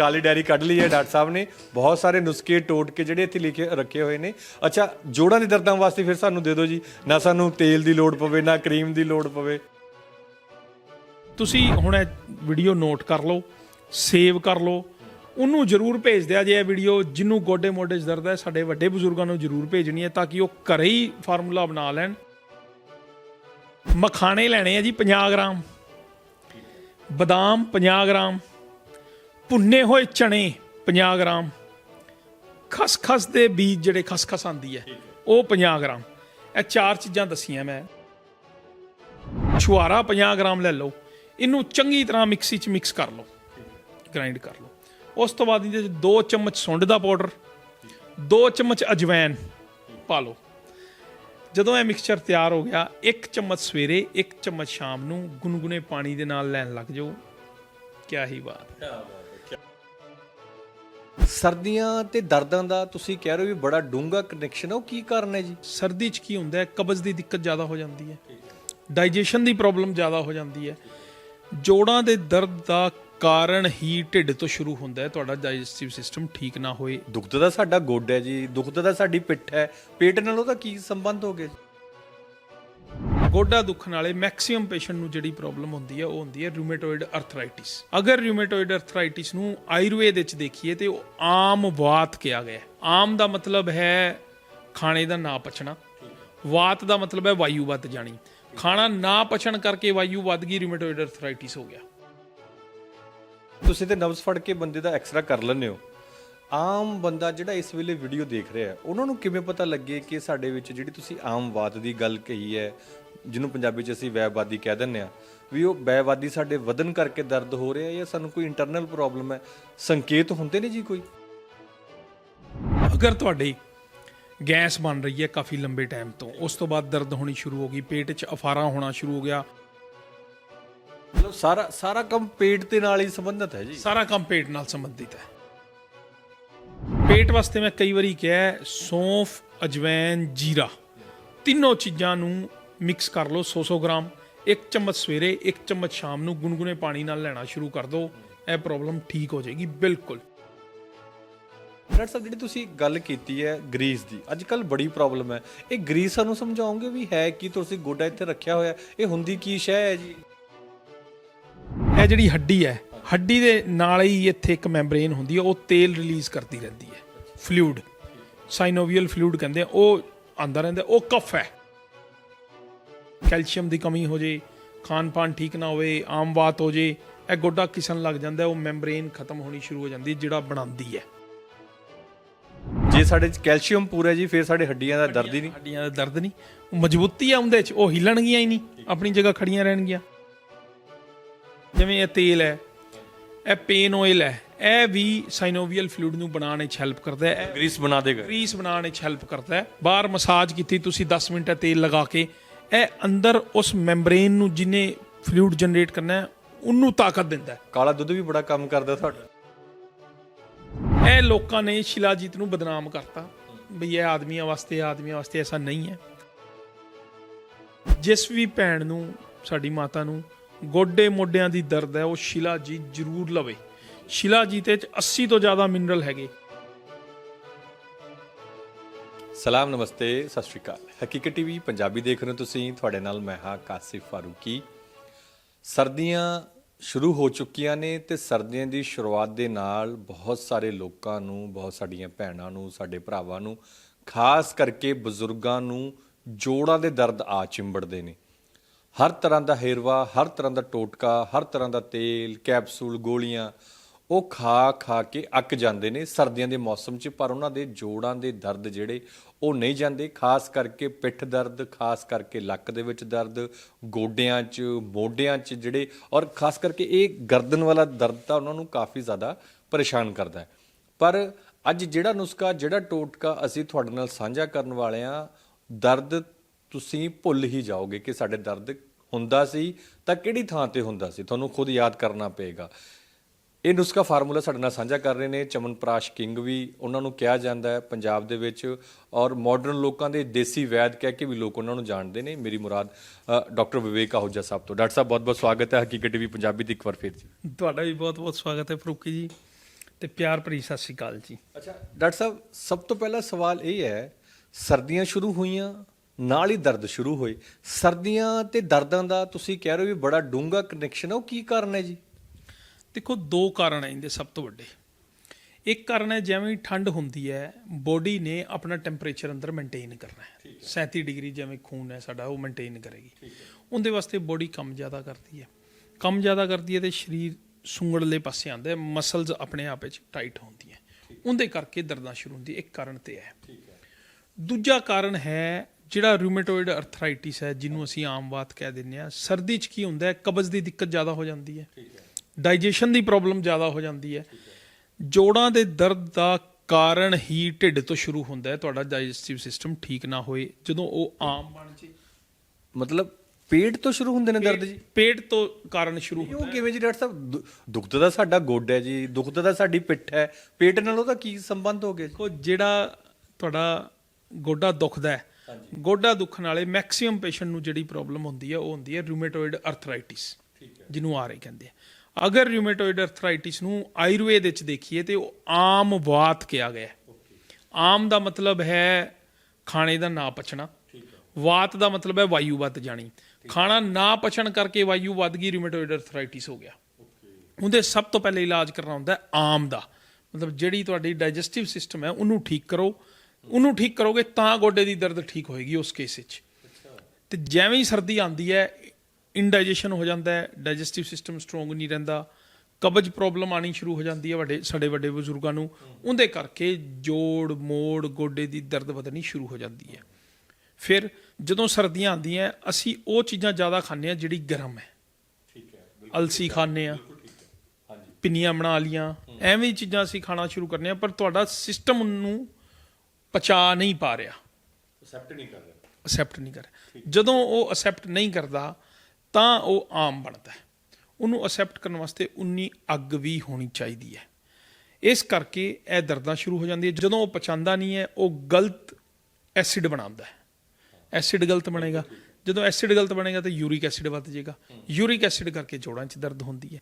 ਕਾਲੀ diary ਕੱਢ ਲਈ ਹੈ ਡਾਕਟਰ ਸਾਹਿਬ ਨੇ। ਬਹੁਤ ਸਾਰੇ ਨੁਸਖੇ ਟੋਟ ਕੇ ਜਿਹੜੇ ਇੱਥੇ ਲਿਖੇ ਰੱਖੇ ਹੋਏ ਨੇ। ਅੱਛਾ, ਜੋੜਾਂ ਦੇ ਦਰਦਾਂ ਵਾਸਤੇ ਫਿਰ ਸਾਨੂੰ ਦੇ ਦਿਓ ਜੀ। ਨਾ ਸਾਨੂੰ ਤੇਲ ਦੀ ਲੋੜ ਪਵੇ, ਨਾ ਕਰੀਮ ਦੀ ਲੋੜ ਪਵੇ। ਤੁਸੀਂ ਹੁਣ ਇਹ ਵੀਡੀਓ ਨੋਟ ਕਰ ਲਓ, ਸੇਵ ਕਰ ਲਓ। ਉਹਨੂੰ ਜਰੂਰ ਭੇਜ ਦਿਆ ਜੇ ਇਹ ਵੀਡੀਓ ਜਿਹਨੂੰ ਗੋਡੇ ਮੋਢੇ 'ਚ ਦਰਦ ਹੈ, ਸਾਡੇ ਵੱਡੇ ਬਜ਼ੁਰਗਾਂ ਨੂੰ ਜਰੂਰ ਭੇਜਣੀ ਹੈ ਤਾਂ ਕਿ ਉਹ ਘਰੇ ਹੀ ਫਾਰਮੂਲਾ ਬਣਾ ਲੈਣ। ਮਖਾਣੇ ਲੈਣੇ ਆ ਜੀ 50 ਗ੍ਰਾਮ। ਬਦਾਮ 50 ਗ੍ਰਾਮ। ਭੁੰਨੇ ਹੋਏ ਚਣੇ 50 ਗ੍ਰਾਮ। ਖਸਖਸ ਦੇ ਬੀਜ ਜਿਹੜੇ ਖਸਖਸ ਆਂਦੀ ਹੈ, ਉਹ 50 ਗ੍ਰਾਮ। ਇਹ ਚਾਰ ਚੀਜ਼ਾਂ ਦੱਸੀਆਂ ਮੈਂ। ਛੁਆਰਾ 50 ਗ੍ਰਾਮ ਲੈ ਲਓ। ਇਹਨੂੰ ਚੰਗੀ ਤਰ੍ਹਾਂ ਮਿਕਸੀ 'ਚ ਮਿਕਸ ਕਰ ਲਓ। ਗ੍ਰਾਈਂਡ ਕਰ ਲਓ। ਉਸ ਤੋਂ ਬਾਅਦ ਇਹਦੇ 'ਚ 2 ਚਮਚ ਸੁੰਡ ਦਾ ਪਾਊਡਰ 2 ਚਮਚ ਅਜਵਾਇਨ ਪਾ ਲਓ। ਜਦੋਂ ਇਹ ਮਿਕਸਚਰ ਤਿਆਰ ਹੋ ਗਿਆ 1 ਚਮਚ ਸਵੇਰੇ 1 ਚਮਚ ਸ਼ਾਮ ਨੂੰ ਗੁਨਗੁਨੇ ਪਾਣੀ ਦੇ ਨਾਲ ਲੈਣ ਲੱਗ ਜਾਓ। ਕਿਆ ਹੀ ਬਾਤ। ਸਰਦੀਆਂ ਤੇ ਦਰਦਾਂ ਦਾ ਤੁਸੀਂ ਕਹਿ ਰਹੇ ਹੋ ਵੀ ਬੜਾ ਡੂੰਘਾ ਕਨੈਕਸ਼ਨ ਹੈ ਉਹ ਕੀ ਕਾਰਨ ਹੈ ਜੀ? ਸਰਦੀ 'ਚ ਕੀ ਹੁੰਦਾ ਹੈ? ਕਬਜ਼ ਦੀ ਦਿੱਕਤ ਜ਼ਿਆਦਾ ਹੋ ਜਾਂਦੀ ਹੈ। ਡਾਈਜੈਸ਼ਨ ਦੀ ਪ੍ਰੋਬਲਮ ਜ਼ਿਆਦਾ ਹੋ ਜਾਂਦੀ ਹੈ। ਜੋੜਾਂ ਦੇ ਦਰਦ ਦਾ ਕਾਰਨ ਹੀ ਢਿੱਡ ਤੋਂ ਸ਼ੁਰੂ ਹੁੰਦਾ ਹੈ। ਤੁਹਾਡਾ ਡਾਈਜੈਸਟਿਵ ਸਿਸਟਮ ਠੀਕ ਨਾ ਹੋਏ। ਦੁਖਦਾ ਦਾ ਸਾਡਾ ਗੋਡਾ ਹੈ ਜੀ ਦੁਖਦਾ ਦਾ ਸਾਡੀ ਪਿੱਠ ਹੈ। ਪੇਟ ਨਾਲ ਉਹਦਾ ਕੀ ਸੰਬੰਧ ਹੋ ਗਿਆ ਜੀ ਗੋਡਾ ਦੁਖਣ ਵਾਲੇ ਮੈਕਸਿਮਮ ਪੇਸ਼ੈਂਟ ਨੂੰ ਜਿਹੜੀ ਪ੍ਰੋਬਲਮ ਹੁੰਦੀ ਹੈ ਉਹ ਹੁੰਦੀ ਹੈ ਰਿਊਮੇਟੋਇਡ ਅਰਥਰਾਈਟਿਸ ਅਗਰ ਰਿਊਮੇਟੋਇਡ ਅਰਥਰਾਈਟਿਸ ਨੂੰ ਆਯੁਰਵੇਦ ਵਿੱਚ ਦੇਖੀਏ ਤੇ ਉਹ ਆਮ ਵਾਤ ਕਿਹਾ ਗਿਆ ਹੈ। ਆਮ ਦਾ ਮਤਲਬ ਹੈ ਖਾਣੇ ਦਾ ਨਾ ਪਚਣਾ। ਵਾਤ ਦਾ ਮਤਲਬ ਹੈ ਵਾਯੂ ਵੱਧ ਜਾਣੀ। ਖਾਣਾ ਨਾ ਪਚਣ ਕਰਕੇ ਵਾਯੂ ਵੱਧ ਗਈ ਰਿਊਮੇਟੋਇਡ ਅਰਥਰਾਈਟਿਸ ਹੋ ਗਿਆ। ਤੁਸੀਂ ਤੇ ਨਬਜ਼ ਫੜ ਕੇ ਬੰਦੇ ਦਾ ਐਕਸਰਾ ਕਰ ਲੈਂਦੇ ਹੋ। ਆਮ ਬੰਦਾ ਜਿਹੜਾ ਇਸ ਵੇਲੇ ਵੀਡੀਓ ਦੇਖ ਰਿਹਾ ਹੈ ਉਹਨਾਂ ਨੂੰ ਕਿਵੇਂ ਪਤਾ ਲੱਗੇ ਕਿ ਸਾਡੇ ਵਿੱਚ ਜਿਹੜੀ ਤੁਸੀਂ ਆਮ ਵਾਦ ਦੀ ਗੱਲ ਕਹੀ ਹੈ ਜਿਹਨੂੰ ਪੰਜਾਬੀ 'ਚ ਅਸੀਂ ਵੈਵਾਦੀ ਕਹਿ ਦਿੰਦੇ ਆ ਵੀ ਉਹ ਵੈਵਾਦੀ ਸਾਡੇ ਵਧਨ ਕਰਕੇ ਦਰਦ ਹੋ ਰਿਹਾ ਹੈ ਜਾਂ ਸਾਨੂੰ ਕੋਈ ਇੰਟਰਨਲ ਪ੍ਰੋਬਲਮ ਹੈ? ਸੰਕੇਤ ਹੁੰਦੇ ਨੇ ਜੀ ਕੋਈ? ਅਗਰ ਤੁਹਾਡੀ ਗੈਸ ਬਣ ਰਹੀ ਹੈ ਕਾਫੀ ਲੰਬੇ ਟਾਈਮ ਤੋਂ ਉਸ ਤੋਂ ਬਾਅਦ ਦਰਦ ਹੋਣੀ ਸ਼ੁਰੂ ਹੋ ਗਈ ਪੇਟ 'ਚ ਅਫਾਰਾ ਹੋਣਾ ਸ਼ੁਰੂ ਹੋ ਗਿਆ। ਮਤਲਬ ਸਾਰਾ ਸਾਰਾ ਕੰਮ ਪੇਟ ਦੇ ਨਾਲ ਹੀ ਸੰਬੰਧਿਤ ਹੈ ਜੀ? ਸਾਰਾ ਕੰਮ ਪੇਟ ਨਾਲ ਸੰਬੰਧਿਤ ਹੈ। ਪੇਟ ਵਾਸਤੇ ਮੈਂ ਕਈ ਵਾਰੀ ਕਿਹਾ ਸੌਂਫ ਅਜਵੈਨ ਜੀਰਾ। ਤਿੰਨੋਂ ਚੀਜ਼ਾਂ ਨੂੰ ਮਿਕਸ ਕਰ ਲਓ 100-100 ਗ੍ਰਾਮ। ਇੱਕ ਚਮਚ ਸਵੇਰੇ ਇੱਕ ਚਮਚ ਸ਼ਾਮ ਨੂੰ ਗੁਨਗੁਨੇ ਪਾਣੀ ਨਾਲ ਲੈਣਾ ਸ਼ੁਰੂ ਕਰ ਦਿਓ। ਇਹ ਪ੍ਰੋਬਲਮ ਠੀਕ ਹੋ ਜਾਏਗੀ ਬਿਲਕੁਲ। ਡਾਕਟਰ ਸਾਹਿਬ ਜਿਹੜੀ ਤੁਸੀਂ ਗੱਲ ਕੀਤੀ ਹੈ ਗਰੀਸ ਦੀ ਅੱਜ ਕੱਲ ਬੜੀ ਪ੍ਰੋਬਲਮ ਹੈ। ਇਹ ਗਰੀਸ ਸਾਨੂੰ ਸਮਝਾਓਗੇ ਵੀ ਹੈ ਕੀ ਤੁਸੀਂ ਗੋਡਾ ਇੱਥੇ ਰੱਖਿਆ ਹੋਇਆ ਇਹ ਹੁੰਦੀ ਕੀ ਸ਼ੈ ਹੈ ਜੀ? ਇਹ ਜਿਹੜੀ ਹੱਡੀ ਹੈ ਹੱਡੀ ਦੇ ਨਾਲ ਹੀ ਇੱਥੇ ਇੱਕ ਮੈਂਬਰੇਨ ਹੁੰਦੀ ਹੈ ਉਹ ਤੇਲ ਰਿਲੀਜ਼ ਕਰਦੀ ਰਹਿੰਦੀ ਹੈ ਫਲੂਇਡ ਸਾਈਨੋਵੀਅਲ ਫਲੂਇਡ ਕਹਿੰਦੇ ਆ ਉਹ ਆਂਦਾ ਰਹਿੰਦਾ ਉਹ ਕਫ ਹੈ। ਕੈਲਸ਼ੀਅਮ ਦੀ ਕਮੀ ਹੋ ਜੇ ਖਾਣ ਪਾਨ ਠੀਕ ਨਾ ਹੋਵੇ ਆਮ ਬਾਤ ਹੋ ਜੇ ਇਹ ਗੋਡਾ ਕਿਸਣ ਲੱਗ ਜਾਂਦਾ ਉਹ ਮੈਂਬਰੇਨ ਖਤਮ ਹੋਣੀ ਸ਼ੁਰੂ ਹੋ ਜਾਂਦੀ ਜਿਹੜਾ ਬਣਾਉਂਦੀ ਹੈ। ਜੇ ਸਾਡੇ ਚ ਕੈਲਸ਼ੀਅਮ ਪੂਰਾ ਜੀ ਫਿਰ ਸਾਡੇ ਹੱਡੀਆਂ ਦਾ ਦਰਦ ਹੀ ਨਹੀਂ। ਹੱਡੀਆਂ ਦਾ ਦਰਦ ਨਹੀਂ। ਮਜ਼ਬੂਤੀ ਆ ਉਹਦੇ ਚ ਉਹ ਹਿੱਲਣਗੀਆਂ ਹੀ ਨਹੀਂ ਆਪਣੀ ਜਗ੍ਹਾ ਖੜੀਆਂ ਰਹਿਣਗੀਆਂ। ਜਿਵੇਂ ਇਹ ਤੇਲ ਹੈ ਇਹ ਪੇਨ ਆਇਲ ਹੈ। ਇਹ ਵੀ ਸਾਈਨੋਵੀਅਲ ਫਲੂਇਡ ਨੂੰ ਬਣਾਉਣ ਵਿੱਚ ਹੈਲਪ ਕਰਦਾ ਹੈ। ਗਰੀਸ ਬਣਾ ਦੇਗਾ ਗਰੀਸ ਬਣਾਉਣ ਵਿੱਚ ਹੈਲਪ ਕਰਦਾ ਹੈ। ਬਾਹਰ ਮਸਾਜ ਕੀਤੀ ਤੁਸੀਂ 10 ਮਿੰਟ ਤੇਲ ਲਗਾ ਕੇ ਇਹ ਅੰਦਰ ਉਸ ਮੈਂਬਰੇਨ ਨੂੰ ਜਿਹਨੇ ਫਲੂਇਡ ਜਨਰੇਟ ਕਰਨਾ ਹੈ ਉਹਨੂੰ ਤਾਕਤ ਦਿੰਦਾ ਹੈ। ਕਾਲਾ ਦੁੱਧ ਵੀ ਬੜਾ ਕੰਮ ਕਰਦਾ ਤੁਹਾਡਾ। ਇਹ ਲੋਕਾਂ ਨੇ ਸ਼ਿਲਾਜੀਤ ਨੂੰ ਬਦਨਾਮ ਕਰਤਾ। ਬਈ ਇਹ ਆਦਮੀਆਂ ਵਾਸਤੇ ਆਦਮੀਆਂ ਵਾਸਤੇ ਐਸਾ ਨਹੀਂ ਹੈ। ਜਿਸ ਵੀ ਭੈਣ ਨੂੰ ਸਾਡੀ ਮਾਤਾ ਨੂੰ ਗੋਡੇ ਮੋਢਿਆਂ ਦੀ ਦਰਦ ਹੈ, ਉਹ ਸ਼ਿਲਾ ਜੀ ਜ਼ਰੂਰ ਲਵੇ। ਸ਼ਿਲਾ ਜੀ 'ਤੇ 80 ਤੋਂ ਜ਼ਿਆਦਾ ਮਿਨਰਲ ਹੈਗੇ। ਸਲਾਮ, ਨਮਸਤੇ, ਸਤਿ ਸ਼੍ਰੀ ਅਕਾਲ। ਹਕੀਕਤ ਟੀਵੀ, ਪੰਜਾਬੀ ਦੇਖ ਰਹੇ ਹੋ ਤੁਸੀਂ। ਤੁਹਾਡੇ ਨਾਲ ਮੈਂ ਹਾਂ ਕਾਸਿਫ ਫਾਰੂਕੀ। ਸਰਦੀਆਂ ਸ਼ੁਰੂ ਹੋ ਚੁੱਕੀਆਂ ਨੇ ਤੇ ਸਰਦੀਆਂ ਦੀ ਸ਼ੁਰੂਆਤ ਦੇ ਨਾਲ ਬਹੁਤ ਸਾਰੇ ਲੋਕਾਂ ਨੂੰ, ਬਹੁਤ ਸਾਡੀਆਂ ਭੈਣਾਂ ਨੂੰ, ਸਾਡੇ ਭਰਾਵਾਂ ਨੂੰ, ਖਾਸ ਕਰਕੇ ਬਜ਼ੁਰਗਾਂ ਨੂੰ ਜੋੜਾਂ ਦੇ ਦਰਦ ਆ ਚਿੰਬੜਦੇ ਨੇ। ਹਰ ਤਰ੍ਹਾਂ ਦਾ ਹੇਰਵਾ, ਹਰ ਤਰ੍ਹਾਂ ਦਾ ਟੋਟਕਾ, ਹਰ ਤਰ੍ਹਾਂ ਦਾ ਤੇਲ, ਕੈਪਸੂਲ, ਗੋਲੀਆਂ, ਉਹ ਖਾ ਖਾ ਕੇ ਅੱਕ ਜਾਂਦੇ ਨੇ ਸਰਦੀਆਂ ਦੇ ਮੌਸਮ 'ਚ, ਪਰ ਉਹਨਾਂ ਦੇ ਜੋੜਾਂ ਦੇ ਦਰਦ ਜਿਹੜੇ, ਉਹ ਨਹੀਂ ਜਾਂਦੇ। ਖਾਸ ਕਰਕੇ ਪਿੱਠ ਦਰਦ, ਖਾਸ ਕਰਕੇ ਲੱਕ ਦੇ ਵਿੱਚ ਦਰਦ, ਗੋਡਿਆਂ 'ਚ, ਮੋਢਿਆਂ 'ਚ ਜਿਹੜੇ, ਔਰ ਖਾਸ ਕਰਕੇ ਇਹ ਗਰਦਨ ਵਾਲਾ ਦਰਦ ਤਾਂ ਉਹਨਾਂ ਨੂੰ ਕਾਫੀ ਜ਼ਿਆਦਾ ਪਰੇਸ਼ਾਨ ਕਰਦਾ ਹੈ। ਪਰ ਅੱਜ ਜਿਹੜਾ ਨੁਸਖਾ, ਜਿਹੜਾ ਟੋਟਕਾ ਅਸੀਂ ਤੁਹਾਡੇ ਨਾਲ ਸਾਂਝਾ ਕਰਨ ਵਾਲੇ ਆ ਦਰਦ ਤੁਸੀਂ ਭੁੱਲ ਹੀ ਜਾਓਗੇ ਕਿ ਸਾਡੇ ਦਰਦ ਹੁੰਦਾ ਸੀ ਤਾਂ ਕਿਹੜੀ ਥਾਂ ਤੇ ਹੁੰਦਾ ਸੀ? ਤੁਹਾਨੂੰ ਖੁਦ ਯਾਦ ਕਰਨਾ ਪਏਗਾ। ਇਹ ਨੁਸਖਾ ਫਾਰਮੂਲਾ ਸਾਡੇ ਨਾਲ ਸਾਂਝਾ ਕਰ ਰਹੇ ਨੇ। ਚਮਨਪ੍ਰਾਸ਼ ਕਿੰਗ ਵੀ ਉਹਨਾਂ ਨੂੰ ਕਿਹਾ ਜਾਂਦਾ ਹੈ ਪੰਜਾਬ ਦੇ ਵਿੱਚ ਔਰ ਮਾਡਰਨ ਲੋਕਾਂ ਦੇ ਦੇਸੀ ਵੈਦ ਕਹਿ ਕੇ ਵੀ ਲੋਕ ਉਹਨਾਂ ਨੂੰ ਜਾਣਦੇ ਨੇ। ਮੇਰੀ ਮੁਰਾਦ ਡਾਕਟਰ ਵਿਵੇਕ ਆਹੂਜਾ ਸਾਹਿਬ ਤੋਂ। ਡਾਕਟਰ ਸਾਹਿਬ ਬਹੁਤ ਬਹੁਤ ਸਵਾਗਤ ਹੈ। ਹਕੀਕਤ ਟੀਵੀ ਪੰਜਾਬੀ ਦੀ ਇੱਕ ਵਾਰ ਫਿਰ ਜੀ। ਤੁਹਾਡਾ ਵੀ ਬਹੁਤ ਬਹੁਤ ਸਵਾਗਤ ਹੈ ਫਰੂਕੀ ਜੀ ਤੇ ਪਿਆਰ ਭਰੀ ਸਤਿ ਸ਼੍ਰੀ ਅਕਾਲ ਜੀ। ਅੱਛਾ ਡਾਕਟਰ ਸਾਹਿਬ ਸਭ ਤੋਂ ਪਹਿਲਾ ਸਵਾਲ ਇਹ ਹੈ ਸਰਦੀਆਂ ਸ਼ੁਰੂ ਹੋਈਆਂ ਨਾਲ ਹੀ ਦਰਦ ਸ਼ੁਰੂ ਹੋਏ। ਸਰਦੀਆਂ ਤੇ ਦਰਦਾਂ ਦਾ ਤੁਸੀਂ ਕਹਿ ਰਹੇ ਹੋ ਵੀ ਬੜਾ ਡੂੰਘਾ ਕਨੈਕਸ਼ਨ ਹੈ ਉਹ ਕੀ ਕਾਰਨ ਹੈ ਜੀ? ਦੇਖੋ ਦੋ ਕਾਰਨ ਹੈ ਇਹਦੇ ਸਭ ਤੋਂ ਵੱਡੇ। ਇੱਕ ਕਾਰਨ ਹੈ ਜਿਵੇਂ ਠੰਡ ਹੁੰਦੀ ਹੈ ਬੋਡੀ ਨੇ ਆਪਣਾ ਟੈਂਪਰੇਚਰ ਅੰਦਰ ਮੇਨਟੇਨ ਕਰਨਾ ਹੈ। 37 ਡਿਗਰੀ ਜਿਵੇਂ ਖੂਨ ਹੈ ਸਾਡਾ ਉਹ ਮੇਨਟੇਨ ਕਰੇਗੀ। ਉਹਦੇ ਵਾਸਤੇ ਬੋਡੀ ਕੰਮ ਜ਼ਿਆਦਾ ਕਰਦੀ ਹੈ। ਕੰਮ ਜ਼ਿਆਦਾ ਕਰਦੀ ਹੈ ਤੇ ਸਰੀਰ ਸੁੰਗੜਲੇ ਪਾਸੇ ਆਉਂਦਾ ਹੈ ਮਸਲਸ ਆਪਣੇ ਆਪ ਵਿੱਚ ਟਾਈਟ ਹੁੰਦੀਆਂ ਉਹਦੇ ਕਰਕੇ ਦਰਦਾਂ ਸ਼ੁਰੂ ਹੁੰਦੀ ਇੱਕ ਕਾਰਨ ਤੇ ਹੈ। ਦੂਜਾ ਕਾਰਨ ਹੈ ਜਿਹੜਾ ਰੂਮੇਟੋਇਡ ਅਰਥਰਾਈਟਿਸ ਹੈ ਜਿਹਨੂੰ ਅਸੀਂ ਆਮ ਬਾਤ ਕਹਿ ਦਿੰਦੇ ਆ ਸਰਦੀ 'ਚ ਕੀ ਹੁੰਦਾ ਹੈ? ਕਬਜ਼ ਦੀ ਦਿੱਕਤ ਜ਼ਿਆਦਾ ਹੋ ਜਾਂਦੀ ਹੈ। ਡਾਈਜੈਸ਼ਨ ਦੀ ਪ੍ਰੋਬਲਮ ਜ਼ਿਆਦਾ ਹੋ ਜਾਂਦੀ ਹੈ। ਜੋੜਾਂ ਦੇ ਦਰਦ ਦਾ ਕਾਰਨ ਹੀ ਢਿੱਡ ਤੋਂ ਸ਼ੁਰੂ ਹੁੰਦਾ ਹੈ। ਤੁਹਾਡਾ ਡਾਈਜੈਸਟਿਵ ਸਿਸਟਮ ਠੀਕ ਨਾ ਹੋਏ ਜਦੋਂ ਉਹ ਆਮ ਬਣ ਜੇ। ਮਤਲਬ ਪੇਟ ਤੋਂ ਸ਼ੁਰੂ ਹੁੰਦੇ ਨੇ ਦਰਦ ਜੀ? ਪੇਟ ਤੋਂ ਕਾਰਨ ਸ਼ੁਰੂ ਹੁੰਦਾ ਉਹ ਕਿਵੇਂ ਜੀ ਡਾਕਟਰ ਸਾਹਿਬ? ਦੁ- ਦੁਖਦਾ ਤਾਂ ਸਾਡਾ ਗੋਡਾ ਹੈ ਜੀ ਦੁਖਦਾ ਤਾਂ ਸਾਡੀ ਪਿੱਠ ਹੈ। ਪੇਟ ਨਾਲ ਉਹਦਾ ਕੀ ਸੰਬੰਧ ਹੋ ਗਿਆ ਜੀ? ਦੇਖੋ ਜਿਹੜਾ ਤੁਹਾਡਾ ਗੋਡਾ ਦੁਖਦਾ ਹੈ ਗੋਡਾ ਦੁਖਣ ਵਾਲੇ ਮੈਕਸਿਮਮ ਪੇਸ਼ੈਂਟ ਨੂੰ ਜਿਹੜੀ ਪ੍ਰੋਬਲਮ ਹੁੰਦੀ ਹੈ ਉਹ ਹੁੰਦੀ ਹੈ ਰੂਮੇਟੋਇਡ ਅਰਥਰਾਈਟਿਸ ਜਿਹਨੂੰ ਆਰ ਕਹਿੰਦੇ ਆ। ਅਗਰ ਰੂਮੇਟੋਇਡ ਅਰਥਰਾਈਟਿਸ ਨੂੰ ਆਯੁਰਵੇਦ ਵਿੱਚ ਦੇਖੀਏ ਤੇ ਉਹ ਆਮ ਵਾਤ ਕਿਹਾ ਗਿਆ ਆਮ ਦਾ ਮਤਲਬ ਹੈ ਖਾਣੇ ਦਾ ਨਾ ਪਚਣਾ। ਵਾਤ ਦਾ ਮਤਲਬ ਹੈ ਵਾਯੂ ਵੱਧ ਜਾਣੀ। ਖਾਣਾ ਨਾ ਪਚਣ ਕਰਕੇ ਵਾਯੂ ਵੱਧ ਗਈ ਰੂਮੇਟੋਇਡ ਅਰਥਰਾਈਟਿਸ ਹੋ ਗਿਆ। ਉਹਦੇ ਸਭ ਤੋਂ ਪਹਿਲੇ ਇਲਾਜ ਕਰਨਾ ਹੁੰਦਾ ਆਮ ਦਾ। ਮਤਲਬ ਜਿਹੜੀ ਤੁਹਾਡੀ ਡਾਈਜੈਸਟਿਵ ਸਿਸਟਮ ਹੈ ਉਹਨੂੰ ਠੀਕ ਕਰੋ। ਉਹਨੂੰ ਠੀਕ ਕਰੋਗੇ ਤਾਂ ਗੋਡੇ ਦੀ ਦਰਦ ਠੀਕ ਹੋਏਗੀ ਉਸ ਕੇਸ ਵਿੱਚ। ਤੇ ਜਿਵੇਂ ਹੀ ਸਰਦੀ ਆਉਂਦੀ ਹੈ ਇਨਡਾਈਜੈਸ਼ਨ ਹੋ ਜਾਂਦਾ ਹੈ ਡਾਈਜੈਸਟਿਵ ਸਿਸਟਮ ਸਟਰੋਂਗ ਨਹੀਂ ਰਹਿੰਦਾ ਕਬਜ਼ ਪ੍ਰੋਬਲਮ ਆਣੀ ਸ਼ੁਰੂ ਹੋ ਜਾਂਦੀ ਹੈ ਵੱਡੇ ਸਾਡੇ ਵੱਡੇ ਬਜ਼ੁਰਗਾਂ ਨੂੰ। ਉਹਦੇ ਕਰਕੇ ਜੋੜ ਮੋੜ ਗੋਡੇ ਦੀ ਦਰਦ ਵਧਣੀ ਸ਼ੁਰੂ ਹੋ ਜਾਂਦੀ ਹੈ। ਫਿਰ ਜਦੋਂ ਸਰਦੀਆਂ ਆਉਂਦੀਆਂ ਅਸੀਂ ਉਹ ਚੀਜ਼ਾਂ ਜ਼ਿਆਦਾ ਖਾਂਦੇ ਹਾਂ ਜਿਹੜੀ ਗਰਮ ਹੈ। ਠੀਕ ਹੈ ਅਲਸੀ ਖਾਂਦੇ ਆ ਪਿੰਨੀਆਂ ਬਣਾ ਲੀਆਂ ਐਵੇਂ ਚੀਜ਼ਾਂ ਅਸੀਂ ਖਾਣਾ ਸ਼ੁਰੂ ਕਰਨੇ ਆ ਪਰ ਤੁਹਾਡਾ ਸਿਸਟਮ ਨੂੰ ਪਚਾ ਨਹੀਂ ਪਾ ਰਿਹਾ। ਅਸੈਪਟ ਨਹੀਂ ਕਰ ਰਿਹਾ। ਅਸੈਪਟ ਨਹੀਂ ਕਰ ਰਿਹਾ। ਜਦੋਂ ਉਹ ਅਸੈਪਟ ਨਹੀਂ ਕਰਦਾ ਤਾਂ ਉਹ ਆਮ ਬਣਦਾ ਹੈ। ਉਹਨੂੰ ਅਸੈਪਟ ਕਰਨ ਵਾਸਤੇ ਉਨੀ ਅੱਗ ਵੀ ਹੋਣੀ ਚਾਹੀਦੀ ਹੈ। ਇਸ ਕਰਕੇ ਇਹ ਦਰਦਾਂ ਸ਼ੁਰੂ ਹੋ ਜਾਂਦੀਆਂ। ਜਦੋਂ ਉਹ ਪਚਾਉਂਦਾ ਨਹੀਂ ਹੈ ਉਹ ਗਲਤ ਐਸਿਡ ਬਣਾਉਂਦਾ ਹੈ। ਐਸਿਡ ਗਲਤ ਬਣੇਗਾ। ਜਦੋਂ ਐਸਿਡ ਗਲਤ ਬਣੇਗਾ ਤਾਂ ਯੂਰਿਕ ਐਸਿਡ ਵੱਧ ਜਾਏਗਾ। ਯੂਰਿਕ ਐਸਿਡ ਕਰਕੇ ਜੋੜਾਂ 'ਚ ਦਰਦ ਹੁੰਦੀ ਹੈ।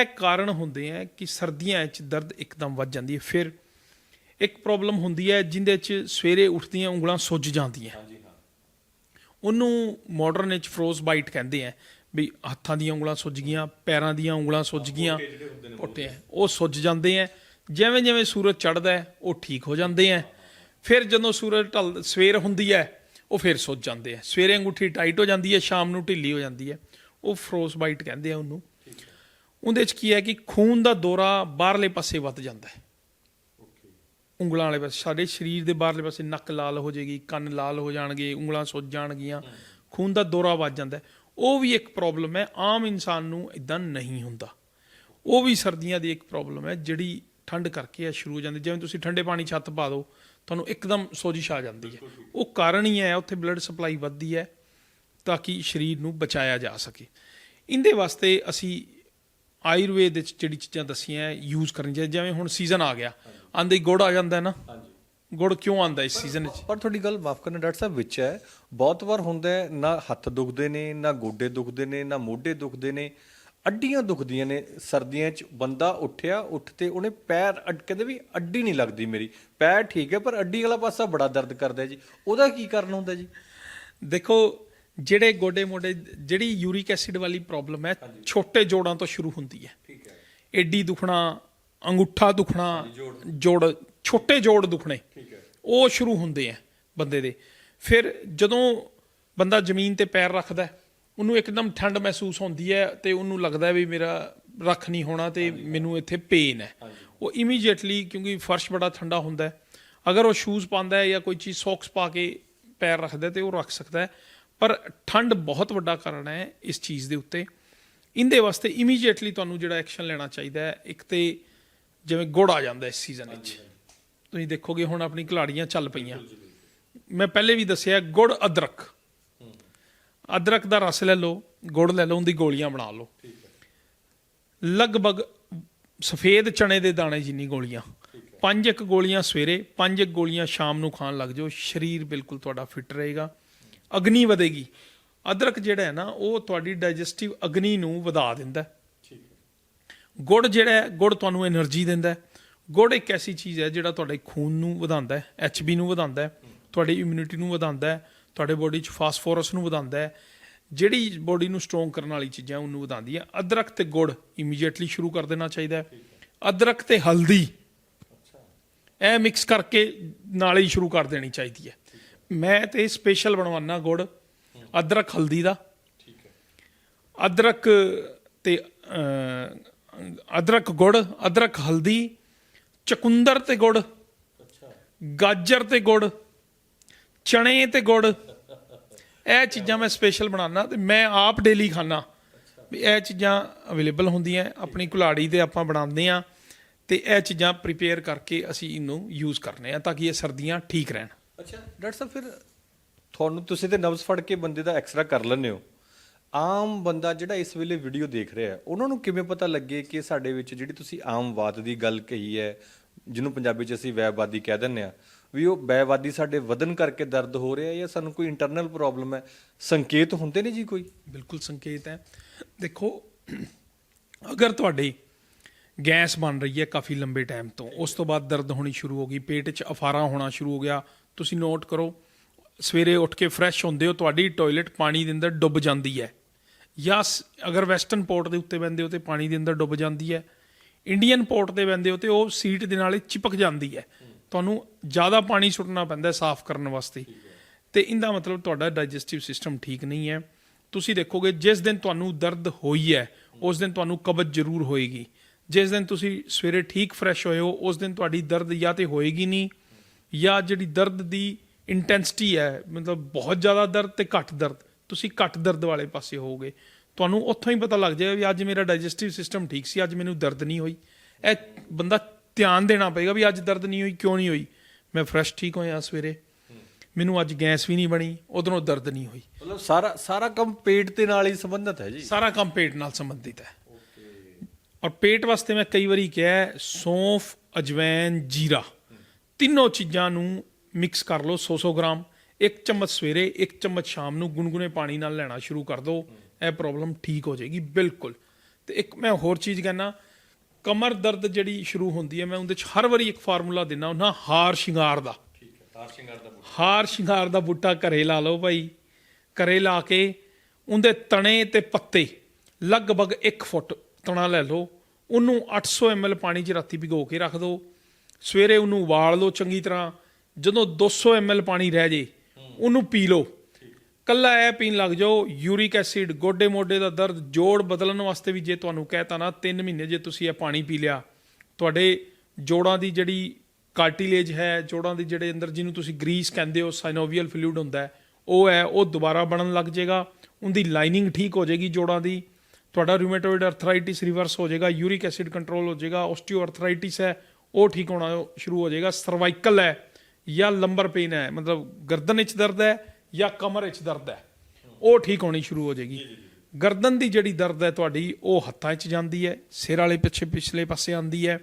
ਇਹ ਕਾਰਨ ਹੁੰਦੇ ਆ ਕਿ ਸਰਦੀਆਂ 'ਚ ਦਰਦ ਇੱਕਦਮ ਵੱਧ ਜਾਂਦੀ ਹੈ। ਫਿਰ ਇੱਕ ਪ੍ਰੋਬਲਮ ਹੁੰਦੀ ਹੈ ਜਿੰਦੇ 'ਚ ਸਵੇਰੇ ਉੱਠਦੀਆਂ ਉਂਗਲਾਂ ਸੁੱਜ ਜਾਂਦੀਆਂ। ਉਹਨੂੰ ਮਾਡਰਨ ਵਿੱਚ ਫਰੋਜ਼ ਬਾਈਟ ਕਹਿੰਦੇ ਆ ਵੀ ਹੱਥਾਂ ਦੀਆਂ ਉਂਗਲਾਂ ਸੁੱਜ ਗਈਆਂ ਪੈਰਾਂ ਦੀਆਂ ਉਂਗਲਾਂ ਸੁੱਜ ਗਈਆਂ ਪੋਟੇ ਉਹ ਸੁੱਜ ਜਾਂਦੇ ਆ। ਜਿਵੇਂ ਜਿਵੇਂ ਸੂਰਜ ਚੜ੍ਹਦਾ ਹੈ ਉਹ ਠੀਕ ਹੋ ਜਾਂਦੇ ਆ। ਫਿਰ ਜਦੋਂ ਸੂਰਜ ਢਲ ਸਵੇਰ ਹੁੰਦੀ ਹੈ ਉਹ ਫਿਰ ਸੁੱਜ ਜਾਂਦੇ ਆ। ਸਵੇਰੇ ਅੰਗੂਠੀ ਟਾਈਟ ਹੋ ਜਾਂਦੀ ਹੈ ਸ਼ਾਮ ਨੂੰ ਢਿੱਲੀ ਹੋ ਜਾਂਦੀ ਹੈ। ਉਹ ਫਰੋਜ਼ ਬਾਈਟ ਕਹਿੰਦੇ ਆ ਉਹਨੂੰ। ਉਹਦੇ ਚ ਕੀ ਹੈ ਕਿ ਖੂਨ ਦਾ ਦੌਰਾ ਬਾਹਰਲੇ ਪਾਸੇ ਵੱਧ ਜਾਂਦਾ ਹੈ। ਉਂਗਲਾਂ ਵਾਲੇ ਪਾਸੇ ਸਾਡੇ ਸਰੀਰ ਦੇ ਬਾਹਰਲੇ ਪਾਸੇ ਨੱਕ ਲਾਲ ਹੋ ਜਾਏਗੀ ਕੰਨ ਲਾਲ ਹੋ ਜਾਣਗੇ ਉਂਗਲਾਂ ਸੁੱਜ ਜਾਣਗੀਆਂ ਖੂਨ ਦਾ ਦੌਰਾ ਵੱਧ ਜਾਂਦਾ। ਉਹ ਵੀ ਇੱਕ ਪ੍ਰੋਬਲਮ ਹੈ ਆਮ ਇਨਸਾਨ ਨੂੰ ਇਦਾਂ ਨਹੀਂ ਹੁੰਦਾ। ਉਹ ਵੀ ਸਰਦੀਆਂ ਦੀ ਇੱਕ ਪ੍ਰੋਬਲਮ ਹੈ ਜਿਹੜੀ ਠੰਡ ਕਰਕੇ ਆ ਸ਼ੁਰੂ ਹੋ ਜਾਂਦੀ ਜਿਵੇਂ ਤੁਸੀਂ ਠੰਡੇ ਪਾਣੀ ਛੱਤ ਪਾ ਦਿਓ ਤੁਹਾਨੂੰ ਇੱਕਦਮ ਸੋਜਿਸ਼ ਆ ਜਾਂਦੀ ਹੈ। ਉਹ ਕਾਰਨ ਹੀ ਹੈ ਉੱਥੇ ਬਲੱਡ ਸਪਲਾਈ ਵੱਧਦੀ ਹੈ ਤਾਂ ਕਿ ਸਰੀਰ ਨੂੰ ਬਚਾਇਆ ਜਾ ਸਕੇ। ਇਹਦੇ ਵਾਸਤੇ ਅਸੀਂ ਆਯੁਰਵੇਦ ਵਿੱਚ ਜਿਹੜੀ ਚੀਜ਼ਾਂ ਦਸੀਆਂ ਯੂਜ਼ ਕਰਨੀ ਚਾਹੀਦੀ ਜਿਵੇਂ ਹੁਣ ਸੀਜ਼ਨ ਆ ਗਿਆ ਆਂਦੇ ਗੁੜ ਆ ਜਾਂਦਾ ਹੈ ਨਾ। ਗੁੜ ਕਿਉਂ ਆਂਦਾ ਇਸ ਸੀਜ਼ਨ ਵਿੱਚ? ਪਰ ਤੁਹਾਡੀ ਗੱਲ ਮਾਫ ਕਰਨਾ ਡਾਕਟਰ ਸਾਹਿਬ ਵਿੱਚ ਹੈ। ਬਹੁਤ ਵਾਰ ਹੁੰਦਾ ਹੈ ਨਾ ਹੱਥ ਦੁਖਦੇ ਨੇ ਨਾ ਗੋਡੇ ਦੁਖਦੇ ਨੇ ਨਾ ਮੋਢੇ ਦੁਖਦੇ ਨੇ। ਅੱਡੀਆਂ ਦੁਖਦੀਆਂ ਨੇ ਸਰਦੀਆਂ 'ਚ ਬੰਦਾ ਉੱਠਿਆ ਉੱਠ ਤੇ ਉਹਨੇ ਪੈਰ ਅੱਡ- ਕਹਿੰਦੇ ਵੀ ਅੱਡੀ ਨਹੀਂ ਲੱਗਦੀ ਮੇਰੀ। ਪੈਰ ਠੀਕ ਹੈ ਪਰ ਅੱਡੀ ਵਾਲਾ ਪਾਸਾ ਬੜਾ ਦਰਦ ਕਰਦਾ ਜੀ। ਉਹਦਾ ਕੀ ਕਾਰਨ ਹੁੰਦਾ ਜੀ? ਦੇਖੋ ਜਿਹੜੇ ਗੋਡੇ ਮੋਢੇ ਜਿਹੜੀ ਯੂਰਿਕ ਐਸਿਡ ਵਾਲੀ ਪ੍ਰੋਬਲਮ ਹੈ ਛੋਟੇ ਜੋੜਾਂ ਤੋਂ ਸ਼ੁਰੂ ਹੁੰਦੀ ਹੈ। ਠੀਕ ਹੈ। ਏਡੀ ਦੁਖਣਾ ਅੰਗੂਠਾ ਦੁਖਣਾ ਜੋੜ ਛੋਟੇ ਜੋੜ ਦੁਖਣੇ ਠੀਕ ਹੈ। ਉਹ ਸ਼ੁਰੂ ਹੁੰਦੇ ਆ ਬੰਦੇ ਦੇ। ਫਿਰ ਜਦੋਂ ਬੰਦਾ ਜ਼ਮੀਨ ਤੇ ਪੈਰ ਰੱਖਦਾ ਉਹਨੂੰ ਇੱਕਦਮ ਠੰਡ ਮਹਿਸੂਸ ਹੁੰਦੀ ਹੈ ਤੇ ਉਹਨੂੰ ਲੱਗਦਾ ਵੀ ਮੇਰਾ ਰੱਖ ਨਹੀਂ ਹੋਣਾ ਤੇ ਮੈਨੂੰ ਇੱਥੇ ਪੇਨ ਹੈ। ਉਹ ਇਮੀਡੀਏਟਲੀ ਕਿਉਂਕਿ ਫਰਸ਼ ਬੜਾ ਠੰਡਾ ਹੁੰਦਾ ਹੈ ਅਗਰ ਉਹ ਸ਼ੂਜ਼ ਪਾਉਂਦਾ ਹੈ ਜਾਂ ਕੋਈ ਚੀਜ਼ ਸੌਕਸ ਪਾ ਕੇ ਪੈਰ ਰੱਖਦਾ ਤੇ ਉਹ ਰੱਖ ਸਕਦਾ ਹੈ। ਪਰ ਠੰਡ ਬਹੁਤ ਵੱਡਾ ਕਾਰਨ ਹੈ ਇਸ ਚੀਜ਼ ਦੇ ਉੱਤੇ। ਇਹਦੇ ਵਾਸਤੇ ਇਮੀਡੀਏਟਲੀ ਤੁਹਾਨੂੰ ਜਿਹੜਾ ਐਕਸ਼ਨ ਲੈਣਾ ਚਾਹੀਦਾ ਹੈ ਇੱਕ ਤੇ ਜਿਵੇਂ ਗੁੜ ਆ ਜਾਂਦਾ ਇਸ ਸੀਜ਼ਨ ਵਿੱਚ। ਤੁਸੀਂ ਦੇਖੋਗੇ ਹੁਣ ਆਪਣੀ ਖਿਲਾੜੀਆਂ ਚੱਲ ਪਈਆਂ। ਮੈਂ ਪਹਿਲੇ ਵੀ ਦੱਸਿਆ ਗੁੜ ਅਦਰਕ। ਅਦਰਕ ਦਾ ਰਸ ਲੈ ਲਓ ਗੁੜ ਲੈ ਲਓ ਉਹਦੀ ਗੋਲੀਆਂ ਬਣਾ ਲਓ। ਲਗਭਗ ਸਫੇਦ ਚਣੇ ਦੇ ਦਾਣੇ ਜਿੰਨੀ ਗੋਲੀਆਂ ਪੰਜ ਇੱਕ ਗੋਲੀਆਂ ਸਵੇਰੇ ਪੰਜ ਇੱਕ ਗੋਲੀਆਂ ਸ਼ਾਮ ਨੂੰ ਖਾਣ ਲੱਗ ਜਾਓ। ਸਰੀਰ ਬਿਲਕੁਲ ਤੁਹਾਡਾ ਫਿੱਟ ਰਹੇਗਾ। ਅਗਨੀ ਵਧੇਗੀ। ਅਦਰਕ ਜਿਹੜਾ ਹੈ ਨਾ ਉਹ ਤੁਹਾਡੀ ਡਾਈਜੈਸਟਿਵ ਅਗਨੀ ਨੂੰ ਵਧਾ ਦਿੰਦਾ ਗੁੜ ਜਿਹੜਾ ਹੈ ਗੁੜ ਤੁਹਾਨੂੰ એનર્ਜੀ ਦਿੰਦਾ ਗੁੜ ਇੱਕ ਐਸੀ ਚੀਜ਼ ਹੈ ਜਿਹੜਾ ਤੁਹਾਡੇ ਖੂਨ ਨੂੰ ਵਧਾਉਂਦਾ ਹੈ ਐਚਬੀ ਨੂੰ ਵਧਾਉਂਦਾ ਹੈ ਤੁਹਾਡੀ ਇਮਿਊਨਿਟੀ ਨੂੰ ਵਧਾਉਂਦਾ ਹੈ ਤੁਹਾਡੇ ਬੋਡੀ 'ਚ ਫਾਸਫੋਰਸ ਨੂੰ ਵਧਾਉਂਦਾ ਹੈ। ਜਿਹੜੀ ਬੋਡੀ ਨੂੰ ਸਟਰੋਂਗ ਕਰਨ ਵਾਲੀ ਚੀਜ਼ਾਂ ਉਹਨੂੰ ਵਧਾਉਂਦੀ ਹੈ। ਅਦਰਕ ਤੇ ਗੁੜ ਇਮੀਡੀਏਟਲੀ ਸ਼ੁਰੂ ਕਰ ਦੇਣਾ ਚਾਹੀਦਾ ਹੈ। ਅਦਰਕ ਤੇ ਹਲਦੀ ਇਹ ਮਿਕਸ ਕਰਕੇ ਨਾਲ ਹੀ ਸ਼ੁਰੂ ਕਰ ਦੇਣੀ ਚਾਹੀਦੀ ਹੈ। ਮੈਂ ਤੇ ਸਪੈਸ਼ਲ ਬਣਵਾਨਾ ਗੁੜ ਅਦਰਕ ਹਲਦੀ ਦਾ। ਅਦਰਕ ਤੇ ਅਦਰਕ ਗੁੜ ਅਦਰਕ ਹਲਦੀ ਚਕੁੰਦਰ ਤੇ ਗੁੜ ਗਾਜਰ ਤੇ ਗੁੜ ਚਣੇ ਤੇ ਗੁੜ। ਇਹ ਚੀਜ਼ਾਂ ਮੈਂ ਸਪੈਸ਼ਲ ਬਣਾਉਣਾ ਤੇ ਮੈਂ ਆਪ ਡੇਲੀ ਖਾਣਾ ਵੀ ਇਹ ਚੀਜ਼ਾਂ ਅਵੇਲੇਬਲ ਹੁੰਦੀਆਂ ਆਪਣੀ ਕੁਲਾੜੀ ਤੇ ਆਪਾਂ ਬਣਾਉਂਦੇ ਆ ਤੇ ਇਹ ਚੀਜ਼ਾਂ ਪ੍ਰੀਪੇਅਰ ਕਰਕੇ ਅਸੀਂ ਇਹਨੂੰ ਯੂਜ਼ ਕਰਨੇ ਆ ਤਾਂ ਕਿ ਇਹ ਸਰਦੀਆਂ ਠੀਕ ਰਹਿਣ। ਅੱਛਾ। ਡਾਕਟਰ ਸਾਹਿਬ ਫਿਰ ਤੁਹਾਨੂੰ ਤੁਸੀਂ ਤੇ ਨਬਜ਼ ਫੜ ਕੇ ਬੰਦੇ ਦਾ ਐਕਸਰਾ ਕਰ ਲੈਂਦੇ ਹੋ। ਆਮ ਬੰਦਾ ਜਿਹੜਾ ਇਸ ਵੇਲੇ ਵੀਡੀਓ ਦੇਖ ਰਿਹਾ ਹੈ ਉਹਨਾਂ ਨੂੰ ਕਿਵੇਂ ਪਤਾ ਲੱਗੇ ਕਿ ਸਾਡੇ ਵਿੱਚ ਜਿਹੜੀ ਤੁਸੀਂ ਆਮ ਵਾਤ ਦੀ ਗੱਲ ਕਹੀ ਹੈ ਜਿਹਨੂੰ ਪੰਜਾਬੀ 'ਚ ਅਸੀਂ ਵੈਵਾਦੀ ਕਹਿ ਦਿੰਦੇ ਆ ਵੀ ਉਹ ਵੈਵਾਦੀ ਸਾਡੇ ਵਧਨ ਕਰਕੇ ਦਰਦ ਹੋ ਰਿਹਾ ਹੈ ਜਾਂ ਸਾਨੂੰ ਕੋਈ ਇੰਟਰਨਲ ਪ੍ਰੋਬਲਮ ਹੈ? ਸੰਕੇਤ ਹੁੰਦੇ ਨੇ ਜੀ ਕੋਈ? ਬਿਲਕੁਲ ਸੰਕੇਤ ਹੈ। ਦੇਖੋ ਅਗਰ ਤੁਹਾਡੀ ਗੈਸ ਬਣ ਰਹੀ ਹੈ ਕਾਫੀ ਲੰਬੇ ਟਾਈਮ ਤੋਂ ਉਸ ਤੋਂ ਬਾਅਦ ਦਰਦ ਹੋਣੀ ਸ਼ੁਰੂ ਹੋ ਗਈ ਪੇਟ 'ਚ ਅਫਾਰਾ ਹੋਣਾ ਸ਼ੁਰੂ ਹੋ ਗਿਆ ਤੁਸੀਂ ਨੋਟ ਕਰੋ ਸਵੇਰੇ ਉੱਠ ਕੇ ਫਰੈਸ਼ ਹੁੰਦੇ ਹੋ ਤੁਹਾਡੀ ਟਾਇਲਟ ਪਾਣੀ ਦੇ ਅੰਦਰ ਡੁੱਬ ਜਾਂਦੀ ਹੈ। ਜਾਂ ਅਗਰ ਵੈਸਟਰਨ ਪੋਰਟ ਦੇ ਉੱਤੇ ਬੈੰਦੇ ਹੋ ਤੇ ਪਾਣੀ ਦੇ ਅੰਦਰ ਡੁੱਬ ਜਾਂਦੀ ਹੈ। ਇੰਡੀਅਨ ਪੋਰਟ ਤੇ ਬੈੰਦੇ ਹੋ ਤੇ ਉਹ ਸੀਟ ਦੇ ਨਾਲ ਚਿਪਕ ਜਾਂਦੀ ਹੈ। ਤੁਹਾਨੂੰ ਜ਼ਿਆਦਾ ਪਾਣੀ ਸੁੱਟਣਾ ਪੈਂਦਾ ਸਾਫ਼ ਕਰਨ ਵਾਸਤੇ। ਤੇ ਇਹਦਾ ਮਤਲਬ ਤੁਹਾਡਾ ਡਾਈਜੈਸਟਿਵ ਸਿਸਟਮ ਠੀਕ ਨਹੀਂ ਹੈ। ਤੁਸੀਂ ਦੇਖੋਗੇ ਜਿਸ ਦਿਨ ਤੁਹਾਨੂੰ ਦਰਦ ਹੋਈ ਹੈ ਉਸ ਦਿਨ ਤੁਹਾਨੂੰ ਕਬਜ਼ ਜ਼ਰੂਰ ਹੋਏਗੀ। ਜਿਸ ਦਿਨ ਤੁਸੀਂ ਸਵੇਰੇ ਠੀਕ ਫਰੈਸ਼ ਹੋਏ ਹੋ ਉਸ ਦਿਨ ਤੁਹਾਡੀ ਦਰਦ ਜਾਂ ਤੇ ਹੋਏਗੀ ਨਹੀਂ। ਜਾਂ ਜਿਹੜੀ ਦਰਦ ਦੀ ਇੰਟੈਂਸਿਟੀ ਹੈ ਮਤਲਬ ਬਹੁਤ ਜ਼ਿਆਦਾ ਦਰਦ ਤੇ ਘੱਟ ਦਰਦ ਤੁਸੀਂ ਘੱਟ ਦਰਦ ਵਾਲੇ ਪਾਸੇ ਹੋਵੋਗੇ। ਤੁਹਾਨੂੰ ਉੱਥੋਂ ਹੀ ਪਤਾ ਲੱਗ ਜਾਏਗਾ ਵੀ ਅੱਜ ਮੇਰਾ ਡਾਈਜੈਸਟਿਵ ਸਿਸਟਮ ਠੀਕ ਸੀ ਅੱਜ ਮੈਨੂੰ ਦਰਦ ਨਹੀਂ ਹੋਈ। ਇਹ ਬੰਦਾ ਧਿਆਨ ਦੇਣਾ ਪਏਗਾ ਵੀ ਅੱਜ ਦਰਦ ਨਹੀਂ ਹੋਈ ਕਿਉਂ ਨਹੀਂ ਹੋਈ। ਮੈਂ ਫਰੈਸ਼ ਠੀਕ ਹੋਇਆ ਸਵੇਰੇ। ਮੈਨੂੰ ਅੱਜ ਗੈਸ ਵੀ ਨਹੀਂ ਬਣੀ ਉਧਰੋਂ ਦਰਦ ਨਹੀਂ ਹੋਈ। ਮਤਲਬ ਸਾਰਾ ਸਾਰਾ ਕੰਮ ਪੇਟ ਦੇ ਨਾਲ ਹੀ ਸੰਬੰਧਿਤ ਹੈ ਜੀ? ਸਾਰਾ ਕੰਮ ਪੇਟ ਨਾਲ ਸੰਬੰਧਿਤ ਹੈ। ਔਰ ਪੇਟ ਵਾਸਤੇ ਮੈਂ ਕਈ ਵਾਰੀ ਕਿਹਾ ਸੌਂਫ ਅਜਵੈਨ ਜੀਰਾ। ਤਿੰਨੋਂ ਚੀਜ਼ਾਂ ਨੂੰ ਮਿਕਸ ਕਰ ਲਓ 100-100 ਗ੍ਰਾਮ। ਇੱਕ ਚਮਚ ਸਵੇਰੇ ਇੱਕ ਚਮਚ ਸ਼ਾਮ ਨੂੰ ਗੁਨਗੁਨੇ ਪਾਣੀ ਨਾਲ ਲੈਣਾ ਸ਼ੁਰੂ ਕਰ ਦਿਓ ਇਹ ਪ੍ਰੋਬਲਮ ਠੀਕ ਹੋ ਜਾਏਗੀ ਬਿਲਕੁਲ। ਤੇ ਇੱਕ ਮੈਂ ਹੋਰ ਚੀਜ਼ ਕਹਿਣਾ ਕਮਰ ਦਰਦ ਜਿਹੜੀ ਸ਼ੁਰੂ ਹੁੰਦੀ ਹੈ ਮੈਂ ਉਹਦੇ ਚ ਹਰ ਵਾਰੀ ਇੱਕ ਫਾਰਮੂਲਾ ਦਿੰਦਾ ਉਹਨਾਂ ਹਾਰ ਸ਼ਿੰਗਾਰ ਦਾ। ਠੀਕ ਹੈ ਤਾਰ ਸ਼ਿੰਗਾਰ ਦਾ ਹਾਰ ਸ਼ਿੰਗਾਰ ਦਾ ਬੂਟਾ ਘਰੇ ਲਾ ਲਓ ਭਾਈ। ਘਰੇ ਲਾ ਕੇ ਉਹਦੇ ਤਣੇ ਤੇ ਪੱਤੇ ਲਗਭਗ 1 ਫੁੱਟ ਤਣਾ ਲੈ ਲਓ। ਉਹਨੂੰ 800 ml ਪਾਣੀ 'ਚ ਰਾਤੀ ਭਿਗੋ ਕੇ ਰੱਖ ਦਿਓ ਸਵੇਰੇ ਉਹਨੂੰ ਵਾਲ ਲਓ ਚੰਗੀ ਤਰ੍ਹਾਂ, ਜਦੋਂ 200 ml ਪਾਣੀ ਰਹਿ ਜੇ, ਉਹਨੂੰ ਪੀ ਲਓ। ਕੱਲਾ ਇਹ ਪੀਣ ਲੱਗ ਜਾਓ, ਯੂਰਿਕ ਐਸਿਡ, ਗੋਡੇ ਮੋਢੇ ਦਾ ਦਰਦ, ਜੋੜ ਬਦਲਣ ਵਾਸਤੇ ਵੀ ਜੇ ਤੁਹਾਨੂੰ ਕਹਿਤਾ ਨਾ 3 ਮਹੀਨੇ ਜੇ ਤੁਸੀਂ ਇਹ ਪਾਣੀ ਪੀ ਲਿਆ, ਤੁਹਾਡੇ ਜੋੜਾਂ ਦੀ ਜਿਹੜੀ ਕਾਰਟਿਲੇਜ ਹੈ, ਜੋੜਾਂ ਦੀ ਜਿਹੜੇ ਅੰਦਰ ਜਿਹਨੂੰ ਤੁਸੀਂ ਗਰੀਸ ਕਹਿੰਦੇ ਹੋ ਸਾਈਨੋਵੀਅਲ ਫਲੂਇਡ ਹੁੰਦਾ ਉਹ ਹੈ, ਉਹ ਦੁਬਾਰਾ ਬਣਨ ਲੱਗ ਜਾਏਗਾ, ਉਹਦੀ ਲਾਈਨਿੰਗ ਠੀਕ ਹੋ ਜਾਏਗੀ ਜੋੜਾਂ ਦੀ, ਤੁਹਾਡਾ ਰਿਊਮੇਟੋਇਡ ਅਰਥਰਾਈਟਿਸ ਰਿਵਰਸ ਹੋ ਜਾਏਗਾ, ਯੂਰਿਕ ਐਸਿਡ ਕੰਟਰੋਲ ਹੋ ਜਾਏਗਾ ਆਸਟੀਓਆਰਥਰਾਈਟਿਸ ਹੈ ਉਹ ਠੀਕ ਹੋਣਾ ਸ਼ੁਰੂ ਹੋ ਜਾਏਗਾ। ਸਰਵਾਈਕਲ ਹੈ ਜਾਂ ਲੰਬਰ ਪੇਨ ਹੈ ਮਤਲਬ ਗਰਦਨ ਵਿੱਚ ਦਰਦ ਹੈ ਜਾਂ ਕਮਰ ਵਿੱਚ ਦਰਦ ਹੈ ਉਹ ਠੀਕ ਹੋਣੀ ਸ਼ੁਰੂ ਹੋ ਜਾਏਗੀ। ਗਰਦਨ ਦੀ ਜਿਹੜੀ ਦਰਦ ਹੈ ਤੁਹਾਡੀ ਉਹ ਹੱਥਾਂ 'ਚ ਜਾਂਦੀ ਹੈ ਸਿਰ ਵਾਲੇ ਪਿੱਛੇ ਪਿਛਲੇ ਪਾਸੇ ਆਂਦੀ ਹੈ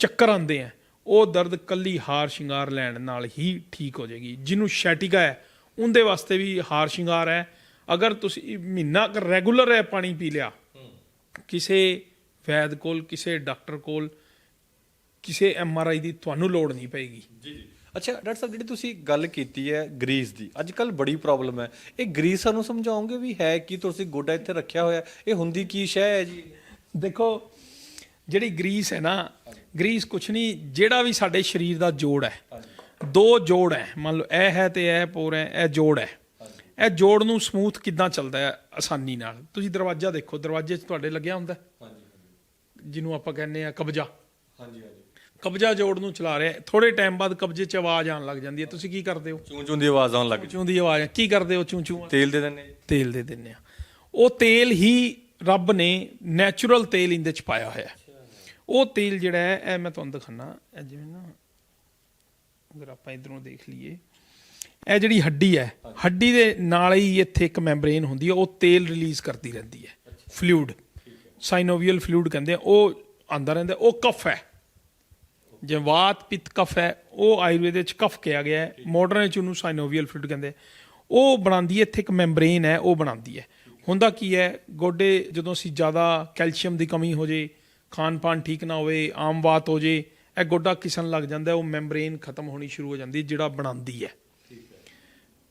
ਚੱਕਰ ਆਉਂਦੇ ਆ ਉਹ ਦਰਦ ਕੱਲੀ ਹਾਰ ਸ਼ਿੰਗਾਰ ਲੈਣ ਨਾਲ ਹੀ ਠੀਕ ਹੋ ਜਾਏਗੀ। ਜਿਹਨੂੰ ਸ਼ੈਟਿਕਾ ਹੈ ਉਹਦੇ ਵਾਸਤੇ ਵੀ ਹਾਰ ਸ਼ਿੰਗਾਰ ਹੈ। ਅਗਰ ਤੁਸੀਂ ਮਹੀਨਾ ਰੈਗੂਲਰ ਹੈ ਪਾਣੀ ਪੀ ਲਿਆ ਕਿਸੇ ਵੈਦ ਕੋਲ ਕਿਸੇ ਡਾਕਟਰ ਕੋਲ ਕਿਸੇ ਐਮਆਰਆਈ ਦੀ ਤੁਹਾਨੂੰ ਲੋੜ ਨਹੀਂ ਪਏਗੀ। ਜੀ ਜੀ। ਅੱਛਾ ਡਾਕਟਰ ਸਾਹਿਬ ਜਿਹੜੀ ਤੁਸੀਂ ਗੱਲ ਕੀਤੀ ਹੈ ਗਰੀਸ ਦੀ ਅੱਜ ਕੱਲ ਬੜੀ ਪ੍ਰੋਬਲਮ ਹੈ। ਇਹ ਗਰੀਸ ਸਾਨੂੰ ਸਮਝਾਓਗੇ ਵੀ ਹੈ ਕੀ ਤੁਸੀਂ ਗੋਡਾ ਇੱਥੇ ਰੱਖਿਆ ਹੋਇਆ ਇਹ ਹੁੰਦੀ ਕੀ ਸ਼ੈ ਹੈ ਜੀ? ਦੇਖੋ ਜਿਹੜੀ ਗਰੀਸ ਹੈ ਨਾ ਗਰੀਸ ਕੁਛ ਨਹੀਂ ਜਿਹੜਾ ਵੀ ਸਾਡੇ ਸਰੀਰ ਦਾ ਜੋੜ ਹੈ ਦੋ ਜੋੜ ਹੈ। ਮੰਨ ਲਓ ਇਹ ਹੈ ਤੇ ਇਹ ਪੋਰ ਹੈ ਇਹ ਜੋੜ ਹੈ। ਇਹ ਜੋੜ ਨੂੰ ਸਮੂਥ ਕਿੱਦਾਂ ਚੱਲਦਾ ਹੈ? ਆਸਾਨੀ ਨਾਲ। ਤੁਸੀਂ ਦਰਵਾਜ਼ਾ ਦੇਖੋ ਦਰਵਾਜ਼ੇ 'ਚ ਤੁਹਾਡੇ ਲੱਗਿਆ ਹੁੰਦਾ ਜਿਹਨੂੰ ਆਪਾਂ ਕਹਿੰਦੇ ਆ ਕਬਜਾ। ਹਾਂਜੀ ਹਾਂਜੀ। ਕਬਜਾ ਜੋੜ ਨੂੰ ਚਲਾ ਰਿਹਾ ਥੋੜੇ ਟਾਈਮ ਬਾਅਦ ਕਬਜੇ 'ਚ ਆਵਾਜ਼ ਆਉਣ ਲੱਗ ਜਾਂਦੀ ਹੈ। ਤੁਸੀਂ ਕੀ ਕਰਦੇ ਹੋ? ਚੂੰ ਚੂੰ ਦੀ ਆਵਾਜ਼ ਆਉਣ ਲੱਗ ਚੂੰ ਦੀ ਆਵਾਜ਼ ਕੀ ਕਰਦੇ ਹੋ ਚੂੰ ਚੂੰ? ਤੇਲ ਦੇ ਦਿੰਦੇ ਤੇਲ ਦੇ ਦਿੰਨੇ ਆ। ਉਹ ਤੇਲ ਹੀ ਰੱਬ ਨੇ ਨੈਚੁਰਲ ਤੇਲ ਇਹਦੇ ਚ ਪਾਇਆ ਹੋਇਆ ਉਹ ਤੇਲ ਜਿਹੜਾ ਹੈ ਇਹ ਮੈਂ ਤੁਹਾਨੂੰ ਦਿਖਾਣਾ ਇਹ ਜਿਵੇਂ ਨਾ ਅਗਰ ਆਪਾਂ ਇਧਰੋਂ ਦੇਖ ਲਈਏ। ਇਹ ਜਿਹੜੀ ਹੱਡੀ ਹੈ ਹੱਡੀ ਦੇ ਨਾਲ ਹੀ ਇੱਥੇ ਇੱਕ ਮੈਂਬਰੇਨ ਹੁੰਦੀ ਹੈ। ਉਹ ਤੇਲ ਰਿਲੀਜ਼ ਕਰਦੀ ਰਹਿੰਦੀ ਹੈ। ਫਲੂਇਡ। ਸਾਈਨੋਵੀਅਲ ਫਲੂਇਡ ਕਹਿੰਦੇ ਆ। ਉਹ ਆਂਦਾ ਰਹਿੰਦਾ ਉਹ ਕਫ ਹੈ। ਜੇ ਵਾਤ ਪਿੱਤ ਕਫ ਹੈ, ਉਹ ਆਯੁਰਵੇਦ ਵਿੱਚ ਕਫ ਕਿਹਾ ਗਿਆ ਹੈ ਮਾਡਰਨ ਵਿੱਚ ਉਹਨੂੰ ਸਾਈਨੋਵੀਅਲ ਫਲੂਇਡ ਕਹਿੰਦੇ। ਉਹ ਬਣਾਉਂਦੀ ਹੈ, ਇੱਥੇ ਇੱਕ ਮੈਂਬਰੇਨ ਹੈ, ਉਹ ਬਣਾਉਂਦੀ ਹੈ। ਹੁੰਦਾ ਕੀ ਹੈ, ਗੋਡੇ ਜਦੋਂ ਅਸੀਂ ਜ਼ਿਆਦਾ ਕੈਲਸ਼ੀਅਮ ਦੀ ਕਮੀ ਹੋ ਜੇ, ਖਾਣ ਪਾਣ ਠੀਕ ਨਾ ਹੋਵੇ, ਆਮ ਬਾਤ ਹੋ ਜੇ, ਇਹ ਗੋਡਾ ਕਿਸਣ ਲੱਗ ਜਾਂਦਾ, ਉਹ ਮੈਂਬਰੇਨ ਖਤਮ ਹੋਣੀ ਸ਼ੁਰੂ ਹੋ ਜਾਂਦੀ ਜਿਹੜਾ ਬਣਾਉਂਦੀ ਹੈ।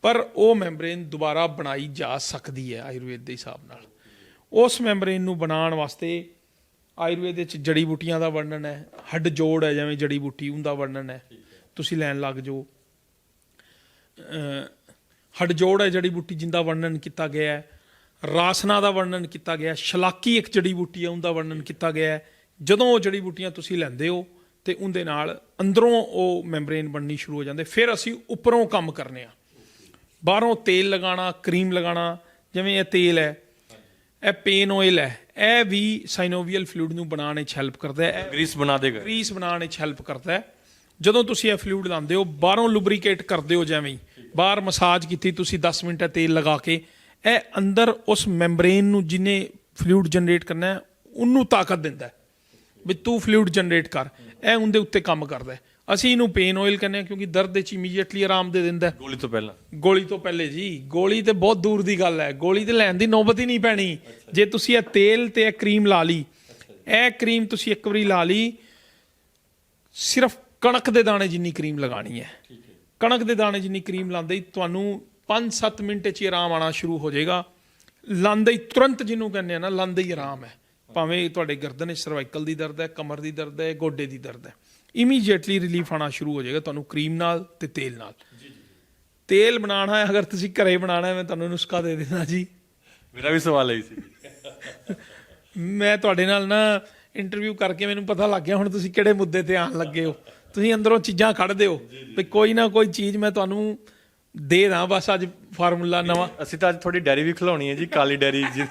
ਪਰ ਉਹ ਮੈਂਬਰੇਨ ਦੁਬਾਰਾ ਬਣਾਈ ਜਾ ਸਕਦੀ ਹੈ, ਆਯੁਰਵੇਦ ਦੇ ਹਿਸਾਬ ਨਾਲ। ਉਸ ਮੈਂਬਰੇਨ ਨੂੰ ਬਣਾਉਣ ਵਾਸਤੇ ਆਯੁਰਵੇਦ ਵਿੱਚ ਜੜੀ ਬੂਟੀਆਂ ਦਾ ਵਰਣਨ ਹੈ ਹੱਡ ਜੋੜ ਹੈ ਜਿਵੇਂ ਜੜੀ ਬੂਟੀ ਉਹਦਾ ਵਰਣਨ ਹੈ। ਤੁਸੀਂ ਲੈਣ ਲੱਗ ਜਾਓ। ਹੱਡ ਜੋੜ ਹੈ ਜੜੀ ਬੂਟੀ ਜਿੰਦਾ ਵਰਣਨ ਕੀਤਾ ਗਿਆ ਹੈ। ਰਾਸਨਾ ਦਾ ਵਰਣਨ ਕੀਤਾ ਗਿਆ ਹੈ। ਸ਼ਲਾਕੀ ਇੱਕ ਜੜੀ ਬੂਟੀ ਹੈ ਉਹਦਾ ਵਰਣਨ ਕੀਤਾ ਗਿਆ ਹੈ। ਜਦੋਂ ਉਹ ਜੜੀ ਬੂਟੀਆਂ ਤੁਸੀਂ ਲੈਂਦੇ ਹੋ ਤੇ ਉਹਦੇ ਨਾਲ ਅੰਦਰੋਂ ਉਹ ਮੈਂਬਰੇਨ ਬਣਨੀ ਸ਼ੁਰੂ ਹੋ ਜਾਂਦੇ। ਫਿਰ ਅਸੀਂ ਉੱਪਰੋਂ ਕੰਮ ਕਰਨੇ ਆ। ਬਾਹਰੋਂ ਤੇਲ ਲਗਾਉਣਾ ਕਰੀਮ ਲਗਾਉਣਾ ਜਿਵੇਂ ਇਹ ਤੇਲ ਹੈ ਇਹ ਪੇਨ ਆਇਲ ਹੈ। ਇਹ ਵੀ ਸਾਈਨੋਵੀਅਲ ਫਲੂਇਡ ਨੂੰ ਬਣਾਉਣ ਵਿੱਚ ਹੈਲਪ ਕਰਦਾ ਹੈ। ਗ੍ਰੀਸ ਬਣਾ ਦੇਗਾ। ਗਰੀਸ ਬਣਾਉਣ ਵਿੱਚ ਹੈਲਪ ਕਰਦਾ ਹੈ। ਜਦੋਂ ਤੁਸੀਂ ਇਹ ਫਲੂਇਡ ਲਾਉਂਦੇ ਹੋ ਬਾਹਰੋਂ ਲੁਬਰੀਕੇਟ ਕਰਦੇ ਹੋ ਜਿਵੇਂ ਬਾਹਰ ਮਸਾਜ ਕੀਤੀ ਤੁਸੀਂ 10 ਮਿੰਟ ਤੇਲ ਲਗਾ ਕੇ ਇਹ ਅੰਦਰ ਉਸ ਮੈਂਬਰੇਨ ਨੂੰ ਜਿਹਨੇ ਫਲੂਇਡ ਜਨਰੇਟ ਕਰਨਾ ਹੈ ਉਹਨੂੰ ਤਾਕਤ ਦਿੰਦਾ ਹੈ। ਵੀ ਤੂੰ ਫਲੂਇਡ ਜਨਰੇਟ ਕਰ। ਇਹ ਉਹਦੇ ਉੱਤੇ ਕੰਮ ਕਰਦਾ ਹੈ। ਅਸੀਂ ਇਹਨੂੰ ਪੇਨ ਆਇਲ ਕਹਿੰਦੇ ਹਾਂ ਕਿਉਂਕਿ ਦਰਦ ਵਿੱਚ ਇਮੀਡੀਏਟਲੀ ਆਰਾਮ ਦੇ ਦਿੰਦਾ ਹੈ। ਗੋਲੀ ਤੋਂ ਪਹਿਲਾਂ। ਗੋਲੀ ਤੋਂ ਪਹਿਲੇ ਜੀ। ਗੋਲੀ ਤੇ ਬਹੁਤ ਦੂਰ ਦੀ ਗੱਲ ਹੈ। ਗੋਲੀ ਤੇ ਲੈਣ ਦੀ ਨੌਬਤ ਹੀ ਨਹੀਂ ਪੈਣੀ। ਜੇ ਤੁਸੀਂ ਇਹ ਤੇਲ ਤੇ ਇਹ ਕਰੀਮ ਲਾ ਲਈ ਇਹ ਕਰੀਮ ਤੁਸੀਂ ਇੱਕ ਵਾਰੀ ਲਾ ਲਈ ਸਿਰਫ ਕਣਕ ਦੇ ਦਾਣੇ ਜਿੰਨੀ ਕਰੀਮ ਲਗਾਣੀ ਹੈ। ਕਣਕ ਦੇ ਦਾਣੇ ਜਿੰਨੀ ਕਰੀਮ ਲਾਉਂਦੇ ਹੀ ਤੁਹਾਨੂੰ 5-7 ਮਿੰਟ 'ਚ ਹੀ ਆਰਾਮ ਆਣਾ ਸ਼ੁਰੂ ਹੋ ਜਾਏਗਾ। ਲਾਉਂਦੇ ਹੀ ਤੁਰੰਤ ਜਿਹਨੂੰ ਕਹਿੰਦੇ ਆ ਨਾ ਲਾਉਂਦੇ ਹੀ ਆਰਾਮ ਹੈ। ਭਾਵੇਂ ਤੁਹਾਡੇ ਗਰਦਨ 'ਚ ਸਰਵਾਈਕਲ ਦੀ ਦਰਦ ਹੈ ਕਮਰ ਦੀ ਦਰਦ ਹੈ ਗੋਡੇ ਦੀ ਦਰਦ ਹੈ। ਇਮੀਡੀਏਟਲੀ ਰਿਲੀਫ ਆਣਾ ਸ਼ੁਰੂ ਹੋ ਜਾਏਗਾ ਤੁਹਾਨੂੰ ਕਰੀਮ ਨਾਲ ਤੇ ਤੇਲ ਨਾਲ। ਤੇਲ ਬਣਾਉਣਾ ਹੈ ਅਗਰ ਤੁਸੀਂ ਘਰੇ ਬਣਾਉਣਾ ਹੈ ਮੈਂ ਤੁਹਾਨੂੰ ਨੁਸਖਾ ਦੇ ਦੇਣਾ ਜੀ। ਮੇਰਾ ਵੀ ਸਵਾਲ ਹੈ ਸੀ। ਮੈਂ ਤੁਹਾਡੇ ਨਾਲ ਨਾ ਇੰਟਰਵਿਊ ਕਰਕੇ ਮੈਨੂੰ ਪਤਾ ਲੱਗ ਗਿਆ ਹੁਣ ਤੁਸੀਂ ਕਿਹੜੇ ਮੁੱਦੇ ਤੇ ਆਣ ਲੱਗੇ ਹੋ। ਤੁਸੀਂ ਅੰਦਰੋਂ ਚੀਜ਼ਾਂ ਕੱਢਦੇ ਹੋ ਵੀ ਕੋਈ ਨਾ ਕੋਈ ਚੀਜ਼ ਮੈਂ ਤੁਹਾਨੂੰ ਦੇ ਦਾਂ ਬਸ ਅੱਜ ਫਾਰਮੂਲਾ ਨਵਾਂ। ਅਸੀਂ ਤਾਂ ਅੱਜ ਥੋੜੀ ਡੈਰੀ ਵੀ ਖਿਲਾਉਣੀ ਹੈ ਜੀ ਕਾਲੀ ਡੈਰੀ ਜੀ।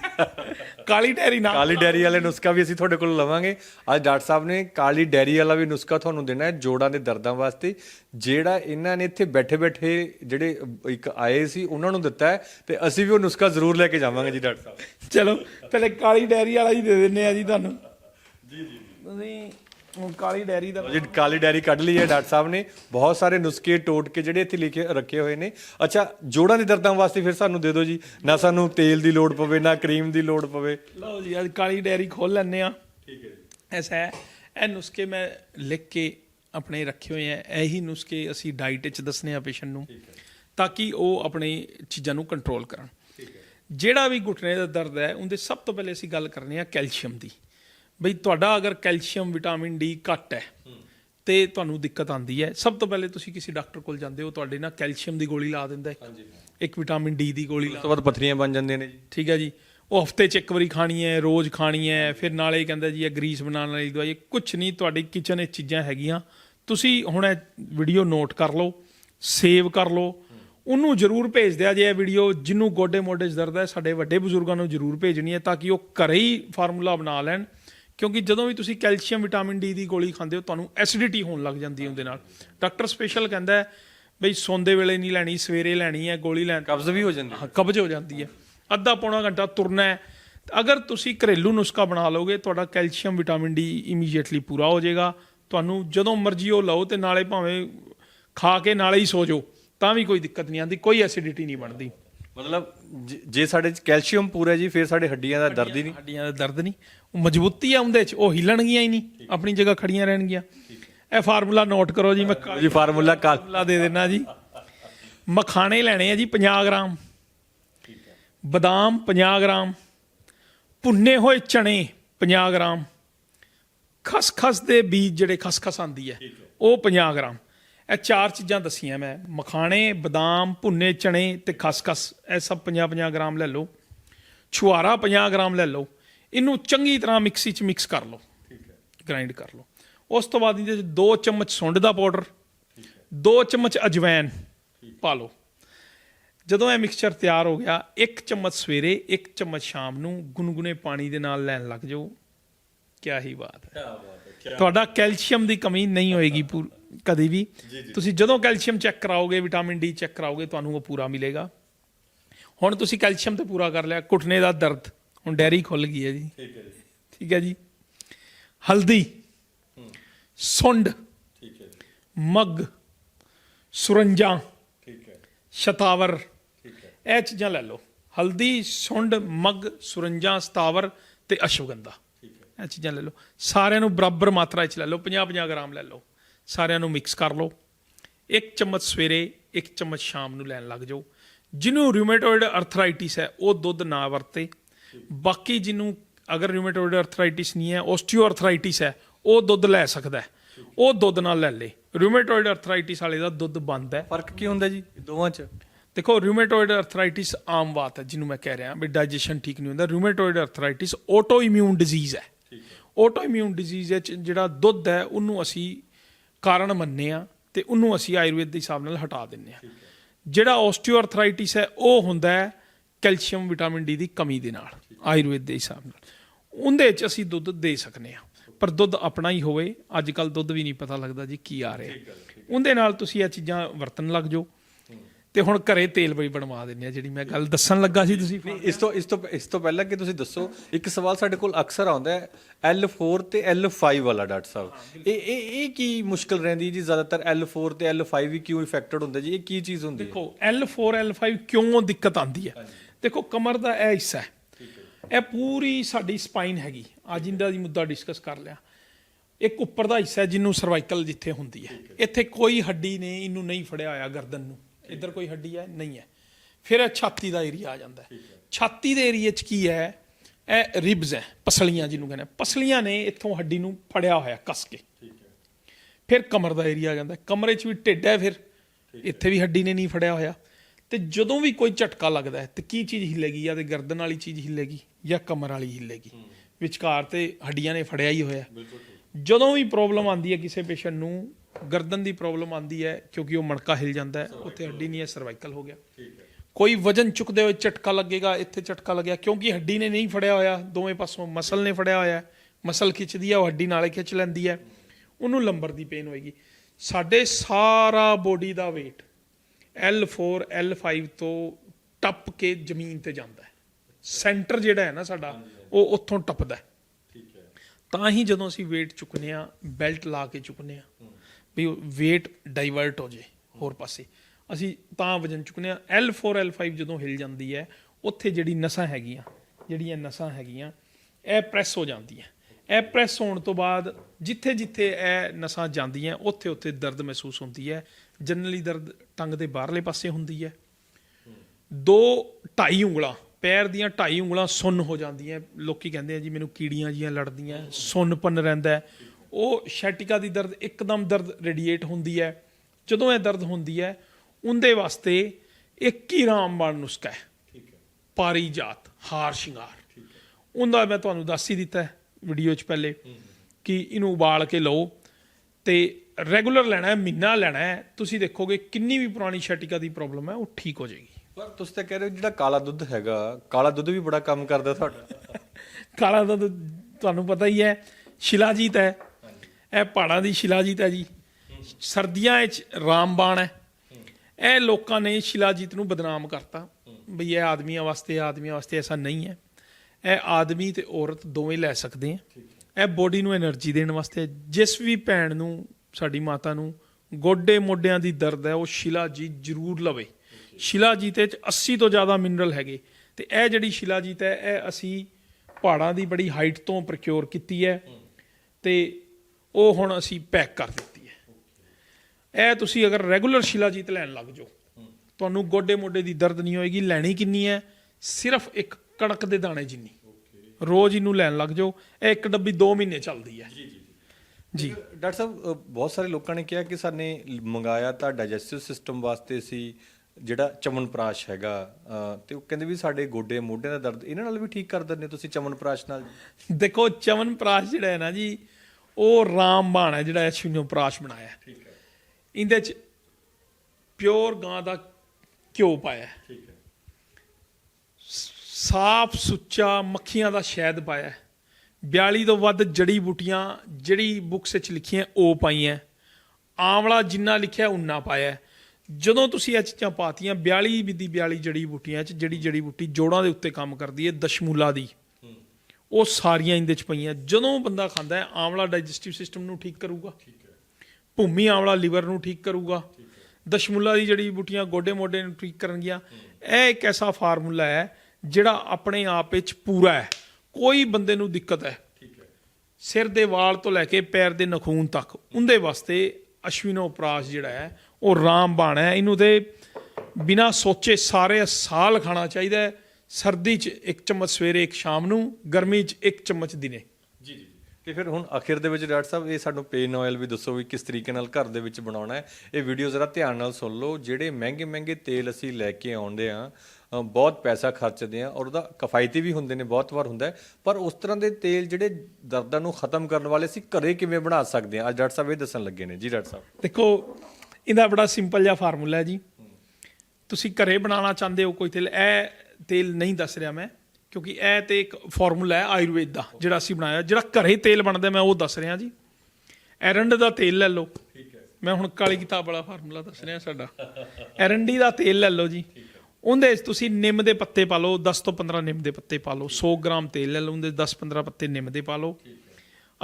ਕਾਲੀ ਡੈਰੀ ਨਾ। ਕਾਲੀ ਡੈਰੀ ਵਾਲੇ ਨੁਸਖਾ ਵੀ ਅਸੀਂ ਤੁਹਾਡੇ ਕੋਲ ਲਵਾਂਗੇ। ਅੱਜ ਡਾਕਟਰ ਸਾਹਿਬ ਨੇ ਕਾਲੀ ਡੈਰੀ ਵਾਲਾ ਵੀ ਨੁਸਖਾ ਤੁਹਾਨੂੰ ਦੇਣਾ ਹੈ ਜੋੜਾਂ ਦੇ ਦਰਦਾਂ ਵਾਸਤੇ। ਜਿਹੜਾ ਇਹਨਾਂ ਨੇ ਇੱਥੇ ਬੈਠੇ ਬੈਠੇ ਜਿਹੜੇ ਇੱਕ ਆਏ ਸੀ ਉਹਨਾਂ ਨੂੰ ਦਿੱਤਾ ਹੈ ਤੇ ਅਸੀਂ ਵੀ ਉਹ ਨੁਸਖਾ ਜ਼ਰੂਰ ਲੈ ਕੇ ਜਾਵਾਂਗੇ ਜੀ ਡਾਕਟਰ ਸਾਹਿਬ। ਚਲੋ ਪਹਿਲੇ ਕਾਲੀ ਡੈਰੀ ਵਾਲਾ ਹੀ ਦੇ ਦਿੰਨੇ ਆ ਜੀ ਤੁਹਾਨੂੰ। ਜੀ ਜੀ। ਤੁਸੀਂ ਕਾਲੀ ਡੈਰੀ ਦਾ ਜੀ ਕਾਲੀ ਡੈਰੀ ਕੱਢ ਲਈ ਹੈ ਡਾਕਟਰ ਸਾਹਿਬ ਨੇ। ਬਹੁਤ ਸਾਰੇ ਨੁਸਖੇ ਟੋਟ ਕੇ ਜਿਹੜੇ ਇੱਥੇ ਲਿਖੇ ਰੱਖੇ ਹੋਏ ਨੇ। ਅੱਛਾ ਜੋੜਾਂ ਦੇ ਦਰਦਾਂ ਵਾਸਤੇ ਫਿਰ ਸਾਨੂੰ ਦੇ ਦਿਓ ਜੀ। ਨਾ ਸਾਨੂੰ ਤੇਲ ਦੀ ਲੋੜ ਪਵੇ ਨਾ ਕਰੀਮ ਦੀ ਲੋੜ ਪਵੇ। ਲਓ ਜੀ ਅੱਜ ਕਾਲੀ ਡੈਰੀ ਖੋਲ ਲੈਣੇ ਆ ਠੀਕ ਹੈ ਐਸਾ ਹੈ ਇਹ ਨੁਸਖੇ ਮੈਂ ਲਿਖ ਕੇ ਆਪਣੇ ਰੱਖੇ ਹੋਏ ਆ। ਇਹੀ ਨੁਸਖੇ ਅਸੀਂ ਡਾਈਟ ਵਿੱਚ ਦੱਸਨੇ ਆ ਪੇਸ਼ੈਂਟ ਨੂੰ ਤਾਂ ਕਿ ਉਹ ਆਪਣੇ ਚੀਜ਼ਾਂ ਨੂੰ ਕੰਟਰੋਲ ਕਰਨ। ਜਿਹੜਾ ਵੀ ਘੁਟਨੇ ਦਾ ਦਰਦ ਹੈ ਉਹਦੇ ਸਭ ਤੋਂ ਪਹਿਲੇ ਅਸੀਂ ਗੱਲ ਕਰਨੀ ਆ ਕੈਲਸ਼ੀਅਮ ਦੀ। ਬਈ ਤੁਹਾਡਾ ਅਗਰ ਕੈਲਸ਼ੀਅਮ ਵਿਟਾਮਿਨ ਡੀ ਘੱਟ ਹੈ ਤੇ ਤੁਹਾਨੂੰ ਦਿੱਕਤ ਆਂਦੀ ਹੈ ਸਭ ਤੋਂ ਪਹਿਲੇ ਤੁਸੀਂ ਕਿਸੇ ਡਾਕਟਰ ਕੋਲ ਜਾਂਦੇ ਹੋ ਤੁਹਾਡੇ ਨਾਲ ਕੈਲਸ਼ੀਅਮ ਦੀ ਗੋਲੀ ਲਾ ਦਿੰਦਾ ਹੈ। ਇੱਕ ਵਿਟਾਮਿਨ ਡੀ ਦੀ ਗੋਲੀ ਲਾ ਉਸ ਤੋਂ ਬਾਅਦ ਪਥਰੀਆਂ ਬਣ ਜਾਂਦੀਆਂ ਨੇ ਜੀ। ਠੀਕ ਹੈ ਜੀ। ਉਹ ਹਫ਼ਤੇ 'ਚ ਇੱਕ ਵਾਰੀ ਖਾਣੀ ਹੈ ਰੋਜ਼ ਖਾਣੀ ਹੈ ਫਿਰ ਨਾਲੇ ਕਹਿੰਦਾ ਜੀ ਇਹ ਗਰੀਸ ਬਣਾਉਣ ਵਾਲੀ ਦਵਾਈ ਕੁਝ ਨਹੀਂ ਤੁਹਾਡੀ ਕਿਚਨ ਵਿੱਚ ਚੀਜ਼ਾਂ ਹੈਗੀਆਂ। ਤੁਸੀਂ ਹੁਣ ਇਹ ਵੀਡੀਓ ਨੋਟ ਕਰ ਲਓ ਸੇਵ ਕਰ ਲਓ। ਉਹਨੂੰ ਜਰੂਰ ਭੇਜ ਦਿਆ ਜੇ ਇਹ ਵੀਡੀਓ ਜਿਹਨੂੰ ਗੋਡੇ ਮੋਢੇ 'ਚ ਦਰਦ ਹੈ ਸਾਡੇ ਵੱਡੇ ਬਜ਼ੁਰਗਾਂ ਨੂੰ ਜਰੂਰ ਭੇਜਣੀ ਹੈ ਤਾਂ ਕਿ ਉਹ ਘਰੇ ਹੀ ਫਾਰਮੂਲਾ ਬਣਾ ਲੈਣ। ਕਿਉਂਕਿ ਜਦੋਂ ਵੀ ਤੁਸੀਂ ਕੈਲਸ਼ੀਅਮ ਵਿਟਾਮਿਨ ਡੀ ਦੀ ਗੋਲੀ ਖਾਂਦੇ ਹੋ ਤੁਹਾਨੂੰ ਐਸਿਡਿਟੀ ਹੋਣ ਲੱਗ ਜਾਂਦੀ ਹੈ ਉਹਦੇ ਨਾਲ। ਡਾਕਟਰ ਸਪੈਸ਼ਲ ਕਹਿੰਦਾ ਹੈ ਬਈ ਸੌਂਦੇ ਵੇਲੇ ਨਹੀਂ ਲੈਣੀ ਸਵੇਰੇ ਲੈਣੀ ਹੈ ਗੋਲੀ ਲੈਣ। ਕਬਜ਼ ਵੀ ਹੋ ਜਾਂਦੀ ਹਾਂ, ਕਬਜ਼ ਹੋ ਜਾਂਦੀ ਹੈ। ਅੱਧਾ ਪੌਣਾ ਘੰਟਾ ਤੁਰਨਾ ਹੈ। ਅਗਰ ਤੁਸੀਂ ਘਰੇਲੂ ਨੁਸਖਾ ਬਣਾ ਲਓਗੇ ਤੁਹਾਡਾ ਕੈਲਸ਼ੀਅਮ ਵਿਟਾਮਿਨ ਡੀ ਇਮੀਡੀਏਟਲੀ ਪੂਰਾ ਹੋ ਜਾਏਗਾ। ਤੁਹਾਨੂੰ ਜਦੋਂ ਮਰਜ਼ੀ ਉਹ ਲਓ ਤੇ ਨਾਲੇ ਭਾਵੇਂ ਖਾ ਕੇ ਨਾਲੇ ਹੀ ਸੋ ਜਾਓ ਤਾਂ ਵੀ ਕੋਈ ਦਿੱਕਤ ਨਹੀਂ ਆਉਂਦੀ ਕੋਈ ਐਸਿਡਿਟੀ ਨਹੀਂ ਬਣਦੀ। ਮਤਲਬ ਜੇ- ਜੇ ਸਾਡੇ ਚ ਕੈਲਸ਼ੀਅਮ ਪੂਰਾ ਜੀ ਫਿਰ ਸਾਡੇ ਹੱਡੀਆਂ ਦਾ ਦਰਦ ਹੀ ਨਹੀਂ। ਹੱਡੀਆਂ ਦਾ ਦਰਦ ਨਹੀਂ। ਮਜ਼ਬੂਤੀ ਆ ਉਹਦੇ ਚ ਉਹ ਹਿੱਲਣਗੀਆਂ ਹੀ ਨਹੀਂ ਆਪਣੀ ਜਗ੍ਹਾ ਖੜੀਆਂ ਰਹਿਣਗੀਆਂ। ਇਹ ਫਾਰਮੂਲਾ ਨੋਟ ਕਰੋ ਜੀ ਮੈਂ ਜੀ ਫਾਰਮੂਲਾ ਕਾਲ ਫਾਰਮੂਲਾ ਦੇ ਦੇਣਾ ਜੀ। ਮਖਾਣੇ ਲੈਣੇ ਆ ਜੀ 50 ਗ੍ਰਾਮ। ਬਦਾਮ 50 ਗ੍ਰਾਮ। ਭੁੰਨੇ ਹੋਏ ਚਣੇ 50 ਗ੍ਰਾਮ। ਖਸਖਸ ਦੇ ਬੀਜ ਜਿਹੜੇ ਖਸਖਸ ਆਂਦੀ ਹੈ ਉਹ 50 ਗ੍ਰਾਮ। ਇਹ ਚਾਰ ਚੀਜ਼ਾਂ ਦਸੀਆਂ ਮੈਂ ਮਖਾਣੇ ਬਦਾਮ ਭੁੰਨੇ ਚਣੇ ਤੇ ਖਸਖਸ ਇਹ ਸਭ 50 50 ਗ੍ਰਾਮ ਲੈ ਲਓ। ਛੁਹਾਰਾ 50 ਗ੍ਰਾਮ ਲੈ ਲਓ। ਇਹਨੂੰ ਚੰਗੀ ਤਰ੍ਹਾਂ ਮਿਕਸੀ 'ਚ ਮਿਕਸ ਕਰ ਲਓ। ਗ੍ਰਾਈਂਡ ਕਰ ਲਓ। ਉਸ ਤੋਂ ਬਾਅਦ ਇਹਦੇ 'ਚ 2 ਚਮਚ ਸੁੰਡ ਦਾ ਪਾਊਡਰ 2 ਚਮਚ ਅਜਵਾਇਨ ਪਾ ਲਓ। ਜਦੋਂ ਇਹ ਮਿਕਸਚਰ ਤਿਆਰ ਹੋ ਗਿਆ 1 ਚਮਚ ਸਵੇਰੇ 1 ਚਮਚ ਸ਼ਾਮ ਨੂੰ ਗੁਨਗੁਨੇ ਪਾਣੀ ਦੇ ਨਾਲ ਲੈਣ ਲੱਗ ਜਾਓ। ਕਿਆ ਹੀ ਬਾਤ ਹੈ। ਤੁਹਾਡਾ ਕੈਲਸ਼ੀਅਮ ਦੀ ਕਮੀ ਨਹੀਂ ਹੋਏਗੀ ਪੂਰ- ਕਦੀ ਵੀ। ਤੁਸੀਂ ਜਦੋਂ ਕੈਲਸ਼ੀਅਮ ਚੈੱਕ ਕਰਾਓਗੇ ਵਿਟਾਮਿਨ ਡੀ ਚੈੱਕ ਕਰਾਓਗੇ ਤੁਹਾਨੂੰ ਉਹ ਪੂਰਾ ਮਿਲੇਗਾ। ਹੁਣ ਤੁਸੀਂ ਕੈਲਸ਼ੀਅਮ ਤੇ ਪੂਰਾ ਕਰ ਲਿਆ ਘੁਟਨੇ ਦਾ ਦਰਦ ਹੁਣ ਡੈਰੀ ਖੁੱਲ ਗਈ ਹੈ ਜੀ। ਠੀਕ ਹੈ ਜੀ। ਠੀਕ ਹੈ ਜੀ। ਹਲਦੀ ਸੁੰਡ ਠੀਕ ਹੈ ਮਗ ਸੁਰੰਜਾਂ ਠੀਕ ਹੈ। ਸ਼ਤਾਵਰ। ਠੀਕ ਹੈ। ਇਹ ਚੀਜ਼ਾਂ ਲੈ ਲਓ। ਹਲਦੀ ਸੁੰਡ ਮਗ ਸੁਰੰਜਾਂ ਸਤਾਵਰ ਤੇ ਅਸ਼ਵਗੰਧਾ। ਠੀਕ ਹੈ। ਇਹ ਚੀਜ਼ਾਂ ਲੈ ਲਓ। ਸਾਰਿਆਂ ਨੂੰ ਬਰਾਬਰ ਮਾਤਰਾ 'ਚ ਲੈ ਲਓ। 50-50 ਗ੍ਰਾਮ ਲੈ ਲਓ। ਸਾਰਿਆਂ ਨੂੰ ਮਿਕਸ ਕਰ ਲਓ। ਇੱਕ ਚਮਚ ਸਵੇਰੇ ਇੱਕ ਚਮਚ ਸ਼ਾਮ ਨੂੰ ਲੈਣ ਲੱਗ ਜਾਓ। ਜਿਹਨੂੰ ਰਿਊਮੇਟੋਇਡ ਅਰਥਰਾਈਟਿਸ ਹੈ ਉਹ ਦੁੱਧ ਨਾ ਵਰਤੇ। ਬਾਕੀ ਜਿਹਨੂੰ ਅਗਰ ਰਿਊਮੇਟੋਇਡ ਅਰਥਰਾਈਟਿਸ ਨਹੀਂ ਹੈ ਓਸਟੀਓਆਰਥਰਾਈਟਿਸ ਹੈ ਉਹ ਦੁੱਧ ਲੈ ਸਕਦਾ ਹੈ। ਉਹ ਦੁੱਧ ਨਾਲ ਲੈ ਲੇ। ਰਿਊਮੇਟੋਇਡ ਅਰਥਰਾਈਟਿਸ ਵਾਲੇ ਦਾ ਦੁੱਧ ਬੰਦ ਹੈ। ਫ਼ਰਕ ਕੀ ਹੁੰਦਾ ਜੀ ਦੋਵਾਂ 'ਚ? ਦੇਖੋ ਰਿਊਮੇਟੋਇਡ ਅਰਥਰਾਈਟਿਸ ਆਮ ਬਾਤ ਹੈ ਜਿਹਨੂੰ ਮੈਂ ਕਹਿ ਰਿਹਾ ਵੀ ਡਾਈਜੈਸ਼ਨ ਠੀਕ ਨਹੀਂ ਹੁੰਦਾ। Rheumatoid arthritis auto immune disease ਹੈ। ਆਟੋ ਇਮਿਊਨ ਡਿਜ਼ੀਜ਼ ਹੈ ਜਿਹੜਾ ਦੁੱਧ ਹੈ ਉਹਨੂੰ ਅਸੀਂ ਕਾਰਨ ਮੰਨਦੇ ਆ ਤੇ ਉਹਨੂੰ ਅਸੀਂ ਆਯੁਰਵੇਦ ਦੇ ਹਿਸਾਬ ਨਾਲ ਹਟਾ ਦਿੰਨੇ ਆ ਜਿਹੜਾ ਆਸਟੀਓਆਰਥਰਾਈਟਿਸ ਹੈ ਉਹ ਹੁੰਦਾ ਹੈ ਕੈਲਸ਼ੀਅਮ ਵਿਟਾਮਿਨ ਡੀ ਦੀ ਕਮੀ ਦੇ ਨਾਲ ਆਯੁਰਵੇਦ ਦੇ ਹਿਸਾਬ ਨਾਲ। ਉਹਦੇ 'ਚ ਅਸੀਂ ਦੁੱਧ ਦੇ ਸਕਨੇ ਆ ਪਰ ਦੁੱਧ ਆਪਣਾ ਹੀ ਹੋਵੇ ਅੱਜ ਕੱਲ ਦੁੱਧ ਵੀ ਨਹੀਂ ਪਤਾ ਲੱਗਦਾ ਜੀ ਕੀ ਆ ਰਿਹਾ। ਉਹਦੇ ਨਾਲ ਤੁਸੀਂ ਇਹ ਚੀਜ਼ਾਂ ਵਰਤਣ ਲੱਗ ਜਾਓ। ਤੇ ਹੁਣ ਘਰੇ ਤੇਲ ਬਈ ਬਣਵਾ ਦਿੰਨੇ ਆ ਜਿਹੜੀ ਮੈਂ ਗੱਲ ਦੱਸਣ ਲੱਗਾ ਸੀ ਤੁਸੀਂ। ਇਸ ਤੋਂ ਇਸ ਤੋਂ ਇਸ ਤੋਂ ਪਹਿਲਾਂ ਕਿ ਤੁਸੀਂ ਦੱਸੋ ਇੱਕ ਸਵਾਲ ਸਾਡੇ ਕੋਲ ਅਕਸਰ ਆਉਂਦਾ ਹੈ L4 ਤੇ L5 ਵਾਲਾ ਡਾਕਟਰ ਸਾਹਿਬ। ਇਹ ਇਹ ਇਹ ਕੀ ਮੁਸ਼ਕਲ ਰਹਿੰਦੀ ਜੀ? ਜ਼ਿਆਦਾਤਰ L4 ਤੇ L5 ਵੀ ਕਿਉਂ ਇਫੈਕਟਡ ਹੁੰਦਾ ਜੀ? ਇਹ ਕੀ ਚੀਜ਼ ਹੁੰਦੀ ਹੈ? ਦੇਖੋ L4 L5 ਕਿਉਂ ਦਿੱਕਤ ਆਂਦੀ ਹੈ? ਦੇਖੋ ਕਮਰ ਦਾ ਇਹ ਹਿੱਸਾ ਹੈ। ਇਹ ਪੂਰੀ ਸਾਡੀ ਸਪਾਈਨ ਹੈਗੀ। ਅੱਜ ਇੰਦਾ ਦੀ ਮੁੱਦਾ ਡਿਸਕਸ ਕਰ ਲਿਆ। ਇੱਕ ਉੱਪਰ ਦਾ ਹਿੱਸਾ ਜਿਹਨੂੰ ਸਰਵਾਈਕਲ ਜਿੱਥੇ ਹੁੰਦੀ ਹੈ। ਇੱਥੇ ਕੋਈ ਹੱਡੀ ਨੇ ਇਹਨੂੰ ਨਹੀਂ ਫੜਿਆ ਹੋਇਆ ਗਰਦਨ ਨੂੰ। ਇੱਧਰ ਕੋਈ ਹੱਡੀ ਹੈ ਨਹੀਂ ਹੈ। ਫਿਰ ਇਹ ਛਾਤੀ ਦਾ ਏਰੀਆ ਆ ਜਾਂਦਾ ਹੈ। ਛਾਤੀ ਦੇ ਏਰੀਆ 'ਚ ਕੀ ਹੈ? ਇਹ ਰਿਬਸ ਹੈ ਪਸਲੀਆਂ ਜਿਹਨੂੰ ਕਹਿੰਦੇ। ਪਸਲੀਆਂ ਨੇ ਇੱਥੋਂ ਹੱਡੀ ਨੂੰ ਫੜਿਆ ਹੋਇਆ ਕੱਸ ਕੇ। ਫਿਰ ਕਮਰ ਦਾ ਏਰੀਆ ਆ ਜਾਂਦਾ। ਕਮਰੇ 'ਚ ਵੀ ਢਿੱਡ ਹੈ ਫਿਰ। ਇੱਥੇ ਵੀ ਹੱਡੀ ਨੇ ਨਹੀਂ ਫੜਿਆ ਹੋਇਆ। ਤੇ ਜਦੋਂ ਵੀ ਕੋਈ ਝਟਕਾ ਲੱਗਦਾ ਹੈ ਤੇ ਕੀ ਚੀਜ਼ ਹਿੱਲੇਗੀ? ਜਾਂ ਤੇ ਗਰਦਨ ਵਾਲੀ ਚੀਜ਼ ਹਿੱਲੇਗੀ ਜਾਂ ਕਮਰ ਵਾਲੀ ਹਿੱਲੇਗੀ? ਵਿਚਕਾਰ ਤੇ ਹੱਡੀਆਂ ਨੇ ਫੜਿਆ ਹੀ ਹੋਇਆ। ਜਦੋਂ ਵੀ ਪ੍ਰੋਬਲਮ ਆਂਦੀ ਹੈ ਕਿਸੇ ਪੇਸ਼ੈਂਟ ਨੂੰ ਗਰਦਨ ਦੀ ਪ੍ਰੋਬਲਮ ਆਂਦੀ ਹੈ ਕਿਉਂਕਿ ਉਹ ਮਣਕਾ ਹਿਲ ਜਾਂਦਾ ਹੈ ਉੱਥੇ ਹੱਡੀ ਨਹੀਂ ਹੈ ਸਰਵਾਈਕਲ ਹੋ ਗਿਆ। ਕੋਈ ਵਜਨ ਚੁੱਕਦੇ ਹੋਏ ਝਟਕਾ ਲੱਗੇਗਾ ਇੱਥੇ ਝਟਕਾ ਲੱਗਿਆ ਕਿਉਂਕਿ ਹੱਡੀ ਨੇ ਨਹੀਂ ਫੜਿਆ ਹੋਇਆ ਦੋਵੇਂ ਪਾਸੋਂ ਮਸਲ ਨੇ ਫੜਿਆ ਹੋਇਆ ਮਸਲ ਖਿੱਚਦੀ ਹੈ ਉਹ ਹੱਡੀ ਨਾਲੇ ਖਿੱਚ ਲੈਂਦੀ ਹੈ। ਉਹਨੂੰ ਲੰਬਰ ਦੀ ਪੇਨ ਹੋਏਗੀ। ਸਾਡੇ ਸਾਰਾ ਬੋਡੀ ਦਾ weight L4 L5 ਤੋਂ ਟੱਪ ਕੇ ਜ਼ਮੀਨ ਤੇ ਜਾਂਦਾ ਹੈ। ਸੈਂਟਰ ਜਿਹੜਾ ਹੈ ਨਾ ਸਾਡਾ ਉਹ ਉੱਥੋਂ ਟੱਪਦਾ ਹੈ। ਤਾਂ ਹੀ ਜਦੋਂ ਅਸੀਂ weight ਚੁੱਕਨੇ ਆ ਬੈਲਟ ਲਾ ਕੇ ਚੁੱਕਨੇ ਆ ਵੀ weight ਡਾਈਵਰਟ ਹੋ ਜੇ ਹੋਰ ਪਾਸੇ। ਅਸੀਂ ਤਾਂ ਵਜਨ ਚੁੱਕਨੇ ਆ L4 L5 ਜਦੋਂ ਹਿਲ ਜਾਂਦੀ ਹੈ ਉੱਥੇ ਜਿਹੜੀ ਨਸਾਂ ਹੈਗੀਆਂ ਜਿਹੜੀਆਂ ਨਸਾਂ ਹੈਗੀਆਂ ਇਹ ਪ੍ਰੈਸ ਹੋ ਜਾਂਦੀਆਂ। ਇਹ ਪ੍ਰੈਸ ਹੋਣ ਤੋਂ ਬਾਅਦ ਜਿੱਥੇ ਜਿੱਥੇ ਇਹ ਨਸਾਂ ਜਾਂਦੀਆਂ ਉੱਥੇ ਉੱਥੇ ਦਰਦ ਮਹਿਸੂਸ ਹੁੰਦੀ ਹੈ। ਜਨਰਲੀ ਦਰਦ ਟੰਗ ਦੇ ਬਾਹਰਲੇ ਪਾਸੇ ਹੁੰਦੀ ਹੈ। ਦੋ ਢਾਈ ਉਂਗਲਾਂ ਪੈਰ ਦੀਆਂ ਢਾਈ ਉਂਗਲਾਂ ਸੁੰਨ ਹੋ ਜਾਂਦੀਆਂ। ਲੋਕੀ ਕਹਿੰਦੇ ਆ ਜੀ ਮੈਨੂੰ ਕੀੜੀਆਂ ਜੀਆਂ ਲੜਦੀਆਂ ਸੁੰਨਪਨ ਰਹਿੰਦਾ ਹੈ। ਉਹ ਸ਼ੈਟਿਕਾ ਦੀ ਦਰਦ ਇੱਕਦਮ ਦਰਦ ਰੇਡੀਏਟ ਹੁੰਦੀ ਹੈ। ਜਦੋਂ ਇਹ ਦਰਦ ਹੁੰਦੀ ਹੈ ਉਹਦੇ ਵਾਸਤੇ ਇੱਕ ਹੀ ਰਾਮਬਾਣ ਨੁਸਖਾ ਹੈ। ਪਾਰੀ ਜਾਤ ਹਾਰ ਸ਼ਿੰਗਾਰ। ਉਹਦਾ ਮੈਂ ਤੁਹਾਨੂੰ ਦੱਸ ਹੀ ਦਿੱਤਾ ਹੈ ਵੀਡੀਓ 'ਚ ਪਹਿਲੇ ਕਿ ਇਹਨੂੰ ਉਬਾਲ ਕੇ ਲਓ ਤੇ ਰੈਗੂਲਰ ਲੈਣਾ ਹੈ ਮਹੀਨਾ ਲੈਣਾ ਹੈ ਤੁਸੀਂ ਦੇਖੋਗੇ ਕਿੰਨੀ ਵੀ ਪੁਰਾਣੀ ਸ਼ਟਿਕਾ ਦੀ ਪ੍ਰੋਬਲਮ ਹੈ ਉਹ ਠੀਕ ਹੋ ਜਾਏਗੀ। ਪਰ ਤੁਸੀਂ ਤਾਂ ਕਹਿ ਰਹੇ ਹੋ ਜਿਹੜਾ ਕਾਲਾ ਦੁੱਧ ਹੈਗਾ ਕਾਲਾ ਦੁੱਧ ਵੀ ਬੜਾ ਕੰਮ ਕਰਦਾ ਤੁਹਾਡਾ। ਕਾਲਾ ਦੁੱਧ ਤੁਹਾਨੂੰ ਪਤਾ ਹੀ ਹੈ ਸ਼ਿਲਾਜੀਤ ਹੈ। ਇਹ ਪਹਾੜਾਂ ਦੀ ਸ਼ਿਲਾਜੀਤ ਹੈ ਜੀ। ਸਰਦੀਆਂ ਵਿੱਚ ਰਾਮਬਾਣ ਹੈ। ਇਹ ਲੋਕਾਂ ਨੇ ਸ਼ਿਲਾਜੀਤ ਨੂੰ ਬਦਨਾਮ ਕਰਤਾ। ਬਈ ਇਹ ਆਦਮੀਆਂ ਵਾਸਤੇ ਆਦਮੀਆਂ ਵਾਸਤੇ ਐਸਾ ਨਹੀਂ ਹੈ। ਇਹ ਆਦਮੀ ਤੇ ਔਰਤ ਦੋਵੇਂ ਲੈ ਸਕਦੇ ਆ ਇਹ ਬੋਡੀ ਨੂੰ એનર્ਜੀ ਦੇਣ ਵਾਸਤੇ ਜਿਸ ਵੀ ਭੈਣ ਨੂੰ ਸਾਡੀ ਮਾਤਾ ਨੂੰ ਗੋਡੇ ਮੋਢਿਆਂ ਦੀ ਦਰਦ ਹੈ ਉਹ ਸ਼ਿਲਾਜੀਤ ਜ਼ਰੂਰ ਲਵੇ। ਸ਼ਿਲਾਜੀਤ ਵਿੱਚ 80 ਤੋਂ ਜ਼ਿਆਦਾ ਮਿਨਰਲ ਹੈਗੇ। ਤੇ ਇਹ ਜਿਹੜੀ ਸ਼ਿਲਾਜੀਤ ਹੈ ਇਹ ਅਸੀਂ ਪਹਾੜਾਂ ਦੀ ਬੜੀ ਹਾਈਟ ਤੋਂ ਪ੍ਰੋਕਿਉਰ ਕੀਤੀ ਹੈ ਤੇ ਉਹ ਹੁਣ ਅਸੀਂ ਪੈਕ ਕਰ ਦਿੱਤੀ ਹੈ। ਇਹ ਤੁਸੀਂ ਅਗਰ ਰੈਗੂਲਰ ਸ਼ਿਲਾਜੀਤ ਲੈਣ ਲੱਗ ਜਾਓ ਤੁਹਾਨੂੰ ਗੋਡੇ ਮੋਢੇ ਦੀ ਦਰਦ ਨਹੀਂ ਹੋਏਗੀ ਲੈਣੀ ਕਿੰਨੀ ਹੈ? ਸਿਰਫ ਇੱਕ ਕਣਕ ਦੇ ਦਾਣੇ ਜਿੰਨੀ। ਰੋਜ਼ ਇਹਨੂੰ ਲੈਣ ਲੱਗ ਜਾਓ। ਇਹ ਇੱਕ ਡੱਬੀ 2 ਮਹੀਨੇ ਚੱਲਦੀ ਹੈ। ਜੀ। ਡਾਕਟਰ ਸਾਹਿਬ ਬਹੁਤ ਸਾਰੇ ਲੋਕਾਂ ਨੇ ਕਿਹਾ ਕਿ ਸਾਨੇ ਮੰਗਾਇਆ ਤਾਂ ਡਾਈਜੈਸਟਿਵ ਸਿਸਟਮ ਵਾਸਤੇ ਸੀ ਜਿਹੜਾ ਚਮਨਪ੍ਰਾਸ਼ ਹੈਗਾ ਤੇ ਉਹ ਕਹਿੰਦੇ ਵੀ ਸਾਡੇ ਗੋਡੇ ਮੋਢਿਆਂ ਦਾ ਦਰਦ ਇਹਨਾਂ ਨਾਲ ਵੀ ਠੀਕ ਕਰ ਦਿੰਦੇ ਤੁਸੀਂ ਚਮਨਪ੍ਰਾਸ਼ ਨਾਲ? ਦੇਖੋ ਚਵਨਪ੍ਰਾਸ਼ ਜਿਹੜਾ ਹੈ ਨਾ ਜੀ ਉਹ ਰਾਮਬਾਣ ਹੈ ਜਿਹੜਾ ਸ਼ਿਨੋਪ੍ਰਾਸ਼ ਬਣਾਇਆ ਠੀਕ ਹੈ। ਇਹਦੇ ਚ ਪਿਓਰ ਗਾਂ ਦਾ ਘਿਓ ਪਾਇਆ ਠੀਕ ਹੈ। ਸਾਫ਼ ਸੁੱਚਾ ਮੱਖੀਆਂ ਦਾ ਸ਼ਹਿਦ ਪਾਇਆ 42 ਤੋਂ ਵੱਧ ਜੜੀ ਬੂਟੀਆਂ ਜਿਹੜੀ ਬੁੱਕਸ ਵਿੱਚ ਲਿਖੀਆਂ, ਉਹ ਪਾਈਆਂ। ਆਮਲਾ ਜਿੰਨਾ ਲਿਖਿਆ, ਉਨਾ ਪਾਇਆ। ਜਦੋਂ ਤੁਸੀਂ ਇਹ ਚੀਜ਼ਾਂ ਪਾਤੀਆਂ 42 ਵਿਧੀ 42 ਜੜੀ ਬੂਟੀਆਂ ਚ, ਜਿਹੜੀ ਜੜੀ ਬੂਟੀ ਜੋੜਾਂ ਦੇ ਉੱਤੇ ਕੰਮ ਕਰਦੀ ਹੈ, ਦਸ਼ਮੂਲਾ ਦੀ। ਉਹ ਸਾਰੀਆਂ ਇਹਦੇ ਚ ਪਈਆਂ। ਜਦੋਂ ਬੰਦਾ ਖਾਂਦਾ ਹੈ ਆਮਲਾ ਡਾਈਜੈਸਟਿਵ ਸਿਸਟਮ ਨੂੰ ਠੀਕ ਕਰੂਗਾ। ਭੂਮੀ ਆਮਲਾ ਲਿਵਰ ਨੂੰ ਠੀਕ ਕਰੂਗਾ। ਦਸ਼ਮੂਲਾ ਦੀ ਜੜੀ ਬੂਟੀਆਂ ਗੋਡੇ ਮੋਢੇ ਨੂੰ ਠੀਕ ਕਰਨਗੀਆਂ। ਇਹ ਇੱਕ ਐਸਾ ਫਾਰਮੂਲਾ ਹੈ, ਜਿਹੜਾ ਆਪਣੇ ਆਪ ਵਿੱਚ ਪੂਰਾ ਹੈ। ਕੋਈ ਬੰਦੇ ਨੂੰ ਦਿੱਕਤ ਹੈ। ਸਿਰ ਦੇ ਵਾਲ ਤੋਂ ਲੈ ਕੇ ਪੈਰ ਦੇ ਨਖੂਨ ਤੱਕ, ਉਹਦੇ ਵਾਸਤੇ ਅਸ਼ਵਿਨੋਪਰਾਸ਼ ਜਿਹੜਾ ਹੈ, ਉਹ ਰਾਮਬਾਣ ਹੈ। ਇਹਨੂੰ ਤੇ ਬਿਨਾ ਸੋਚੇ ਸਾਰੇ ਸਾਲ ਖਾਣਾ ਚਾਹੀਦਾ ਹੈ। ਸਰਦੀ 'ਚ ਇੱਕ ਚਮਚ ਸਵੇਰੇ, ਇੱਕ ਸ਼ਾਮ ਨੂੰ, ਗਰਮੀ 'ਚ ਇੱਕ ਚਮਚ ਦਿਨੇ। ਜੀ ਜੀ ਤੇ ਫਿਰ ਹੁਣ ਅਖੀਰ ਦੇ ਵਿੱਚ ਡਾਕਟਰ ਸਾਹਿਬ, ਇਹ ਸਾਨੂੰ ਪੇਨ ਆਇਲ ਵੀ ਦੱਸੋ ਵੀ ਕਿਸ ਤਰੀਕੇ ਨਾਲ ਘਰ ਦੇ ਵਿੱਚ ਬਣਾਉਣਾ ਹੈ। ਇਹ ਵੀਡੀਓ ਜ਼ਰਾ ਧਿਆਨ ਨਾਲ ਸੁਣ ਲਓ। ਜਿਹੜੇ ਮਹਿੰਗੇ ਮਹਿੰਗੇ ਤੇਲ ਅਸੀਂ ਲੈ ਕੇ ਆਉਂਦੇ ਆ ਬਹੁਤ ਪੈਸਾ ਖਰਚਦੇ ਆ ਔਰ ਉਹਦਾ ਕਿਫਾਇਤੀ ਵੀ ਹੁੰਦੇ ਨੇ ਬਹੁਤ ਵਾਰ ਹੁੰਦਾ ਪਰ ਉਸ ਤਰ੍ਹਾਂ ਦੇ ਤੇਲ ਜਿਹੜੇ ਦਰਦਾਂ ਨੂੰ ਖਤਮ ਕਰਨ ਵਾਲੇ ਅਸੀਂ ਘਰੇ ਕਿਵੇਂ ਬਣਾ ਸਕਦੇ ਆ? ਅੱਜ ਡਾਕਟਰ ਸਾਹਿਬ ਇਹ ਦੱਸਣ ਲੱਗੇ ਨੇ। ਜੀ ਡਾਕਟਰ ਸਾਹਿਬ। ਦੇਖੋ ਇਹਦਾ ਬੜਾ ਸਿੰਪਲ ਜਿਹਾ ਫਾਰਮੂਲਾ ਹੈ ਜੀ। ਤੁਸੀਂ ਘਰੇ ਬਣਾਉਣਾ ਚਾਹੁੰਦੇ ਹੋ ਕੋਈ ਤੇਲ ਇਹ ਤੇਲ ਨਹੀਂ ਦੱਸ ਰਿਹਾ ਮੈਂ ਕਿਉਂਕਿ ਇਹ ਤੇ ਇੱਕ ਫਾਰਮੂਲਾ ਹੈ ਆਯੁਰਵੇਦ ਦਾ ਜਿਹੜਾ ਅਸੀਂ ਬਣਾਇਆ। ਜਿਹੜਾ ਘਰੇ ਤੇਲ ਬਣਦਾ ਮੈਂ ਉਹ ਦੱਸ ਰਿਹਾ ਜੀ। ਐਰੰਡ ਦਾ ਤੇਲ ਲੈ ਲਓ। ਮੈਂ ਹੁਣ ਕਾਲੀ ਕਿਤਾਬ ਵਾਲਾ ਫਾਰਮੂਲਾ ਦੱਸ ਰਿਹਾ ਸਾਡਾ। ਐਰੰਡੀ ਦਾ ਤੇਲ ਲੈ ਲਓ ਜੀ। ਉਹਦੇ 'ਚ ਤੁਸੀਂ ਨਿੰਮ ਦੇ ਪੱਤੇ ਪਾ ਲਓ 10 ਤੋਂ 15 ਨਿੰਮ ਦੇ ਪੱਤੇ ਪਾ ਲਓ 100 ਗ੍ਰਾਮ ਤੇਲ ਲੈ ਲਓ, ਉਹਦੇ 10-15 ਪੱਤੇ ਨਿੰਮ ਦੇ ਪਾ ਲਓ।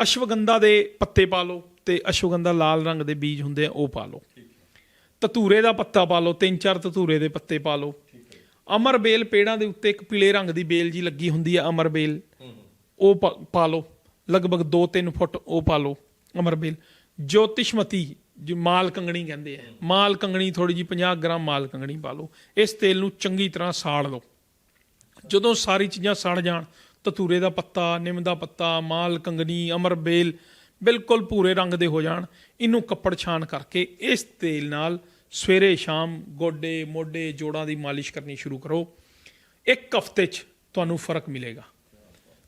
ਅਸ਼ਵਗੰਧਾ ਦੇ ਪੱਤੇ ਪਾ ਲਓ ਤੇ ਅਸ਼ਵਗੰਧਾ ਲਾਲ ਰੰਗ ਦੇ ਬੀਜ ਹੁੰਦੇ ਆ, ਉਹ ਪਾ ਲਓ। ਧਤੂਰੇ ਦਾ ਪੱਤਾ ਪਾ ਲਓ, ਤਿੰਨ ਚਾਰ ਤਤੂਰੇ ਦੇ ਪੱਤੇ ਪਾ ਲਓ। ਅਮਰ ਬੇਲ ਪੇੜਾਂ ਦੇ ਉੱਤੇ ਇੱਕ ਪੀਲੇ ਰੰਗ ਦੀ ਬੇਲ ਜੀ ਲੱਗੀ ਹੁੰਦੀ ਹੈ ਅਮਰ ਬੇਲ। ਉਹ ਪਾ- ਪਾ ਲਓ। ਲਗਭਗ 2-3 ਫੁੱਟ ਉਹ ਪਾ ਲਓ, ਅਮਰ ਬੇਲ। ਜੋਤਿਸ਼ਮਤੀ ਜੀ, ਮਾਲ ਕੰਗਣੀ ਕਹਿੰਦੇ ਆ। ਮਾਲ ਕੰਗਣੀ ਥੋੜੀ ਜੀ 50 ਗ੍ਰਾਮ ਮਾਲ ਕੰਗਣੀ ਪਾ ਲਓ। ਇਸ ਤੇਲ ਨੂੰ ਚੰਗੀ ਤਰ੍ਹਾਂ ਸਾੜ ਲਓ। ਜਦੋਂ ਸਾਰੀ ਚੀਜ਼ਾਂ ਸੜ ਜਾਣ ਧਤੂਰੇ ਦਾ ਪੱਤਾ, ਨਿੰਮ ਦਾ ਪੱਤਾ, ਮਾਲ ਕੰਗਣੀ ਅਮਰਬੇਲ ਬਿਲਕੁਲ ਭੂਰੇ ਰੰਗ ਦੇ ਹੋ ਜਾਣ। ਇਹਨੂੰ ਕੱਪੜ ਛਾਣ ਕਰਕੇ ਇਸ ਤੇਲ ਨਾਲ ਸਵੇਰੇ ਸ਼ਾਮ ਗੋਡੇ, ਮੋਢੇ, ਜੋੜਾਂ ਦੀ ਮਾਲਿਸ਼ ਕਰਨੀ ਸ਼ੁਰੂ ਕਰੋ। ਇੱਕ ਹਫ਼ਤੇ 'ਚ ਤੁਹਾਨੂੰ ਫ਼ਰਕ ਮਿਲੇਗਾ।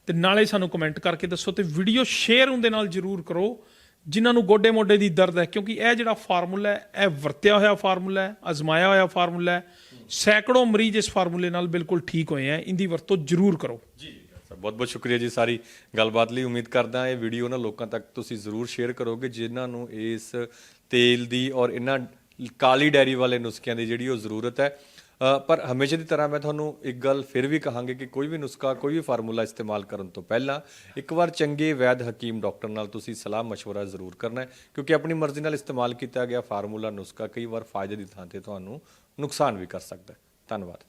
ਤੇ ਨਾਲੇ ਸਾਨੂੰ ਕਮੈਂਟ ਕਰਕੇ ਦੱਸੋ ਤੇ ਵੀਡੀਓ ਸ਼ੇਅਰ ਉਹਦੇ ਨਾਲ ਜਰੂਰ ਕਰੋ। ਜਿਨ੍ਹਾਂ ਨੂੰ ਗੋਡੇ ਮੋਢੇ ਦੀ ਦਰਦ ਹੈ, ਕਿਉਂਕਿ ਇਹ ਜਿਹੜਾ ਫਾਰਮੂਲਾ ਹੈ, ਇਹ ਵਰਤਿਆ ਹੋਇਆ ਫਾਰਮੂਲਾ ਹੈ, ਅਜ਼ਮਾਇਆ ਹੋਇਆ ਫਾਰਮੂਲਾ ਹੈ। ਸੈਂਕੜੋ ਮਰੀਜ਼ ਇਸ ਫਾਰਮੂਲੇ ਨਾਲ ਬਿਲਕੁਲ ਠੀਕ ਹੋਏ ਆ ਇਹਦੀ ਵਰਤੋਂ ਜਰੂਰ ਕਰੋ। ਜੀ ਬਹੁਤ ਬਹੁਤ ਸ਼ੁਕਰੀਆ ਜੀ ਸਾਰੀ ਗੱਲਬਾਤ ਲਈ। ਉਮੀਦ ਕਰਦਾ ਇਹ ਵੀਡੀਓ ਨਾ ਲੋਕਾਂ ਤੱਕ ਤੁਸੀਂ ਜ਼ਰੂਰ ਸ਼ੇਅਰ ਕਰੋਗੇ, ਜਿਨ੍ਹਾਂ ਨੂੰ ਇਸ ਤੇਲ ਦੀ ਔਰ ਇਹਨਾਂ ਕਾਲੀ ਡੈਰੀ ਵਾਲੇ ਨੁਸਖਿਆਂ ਦੀ ਜਿਹੜੀ ਉਹ ਜ਼ਰੂਰਤ ਹੈ। ਪਰ ਹਮੇਸ਼ਾ ਦੀ ਤਰ੍ਹਾਂ ਮੈਂ ਤੁਹਾਨੂੰ ਇੱਕ ਗੱਲ ਫਿਰ ਵੀ ਕਹਾਂਗੇ ਕਿ ਕੋਈ ਵੀ ਨੁਸਖਾ ਕੋਈ ਵੀ ਫਾਰਮੂਲਾ ਇਸਤੇਮਾਲ ਕਰਨ ਤੋਂ ਪਹਿਲਾਂ ਇੱਕ ਵਾਰ ਚੰਗੇ ਵੈਦ ਹਕੀਮ ਡਾਕਟਰ ਨਾਲ ਤੁਸੀਂ ਸਲਾਹ مشورہ ਜ਼ਰੂਰ ਕਰਨਾ ਹੈ ਕਿਉਂਕਿ ਆਪਣੀ ਮਰਜ਼ੀ ਨਾਲ ਇਸਤੇਮਾਲ ਕੀਤਾ ਗਿਆ ਫਾਰਮੂਲਾ ਨੁਸਖਾ ਕਈ ਵਾਰ ਫਾਇਦੇ ਦੀ ਥਾਂ ਤੇ ਤੁਹਾਨੂੰ ਨੁਕਸਾਨ ਵੀ ਕਰ ਸਕਦਾ ਹੈ ਧੰਨਵਾਦ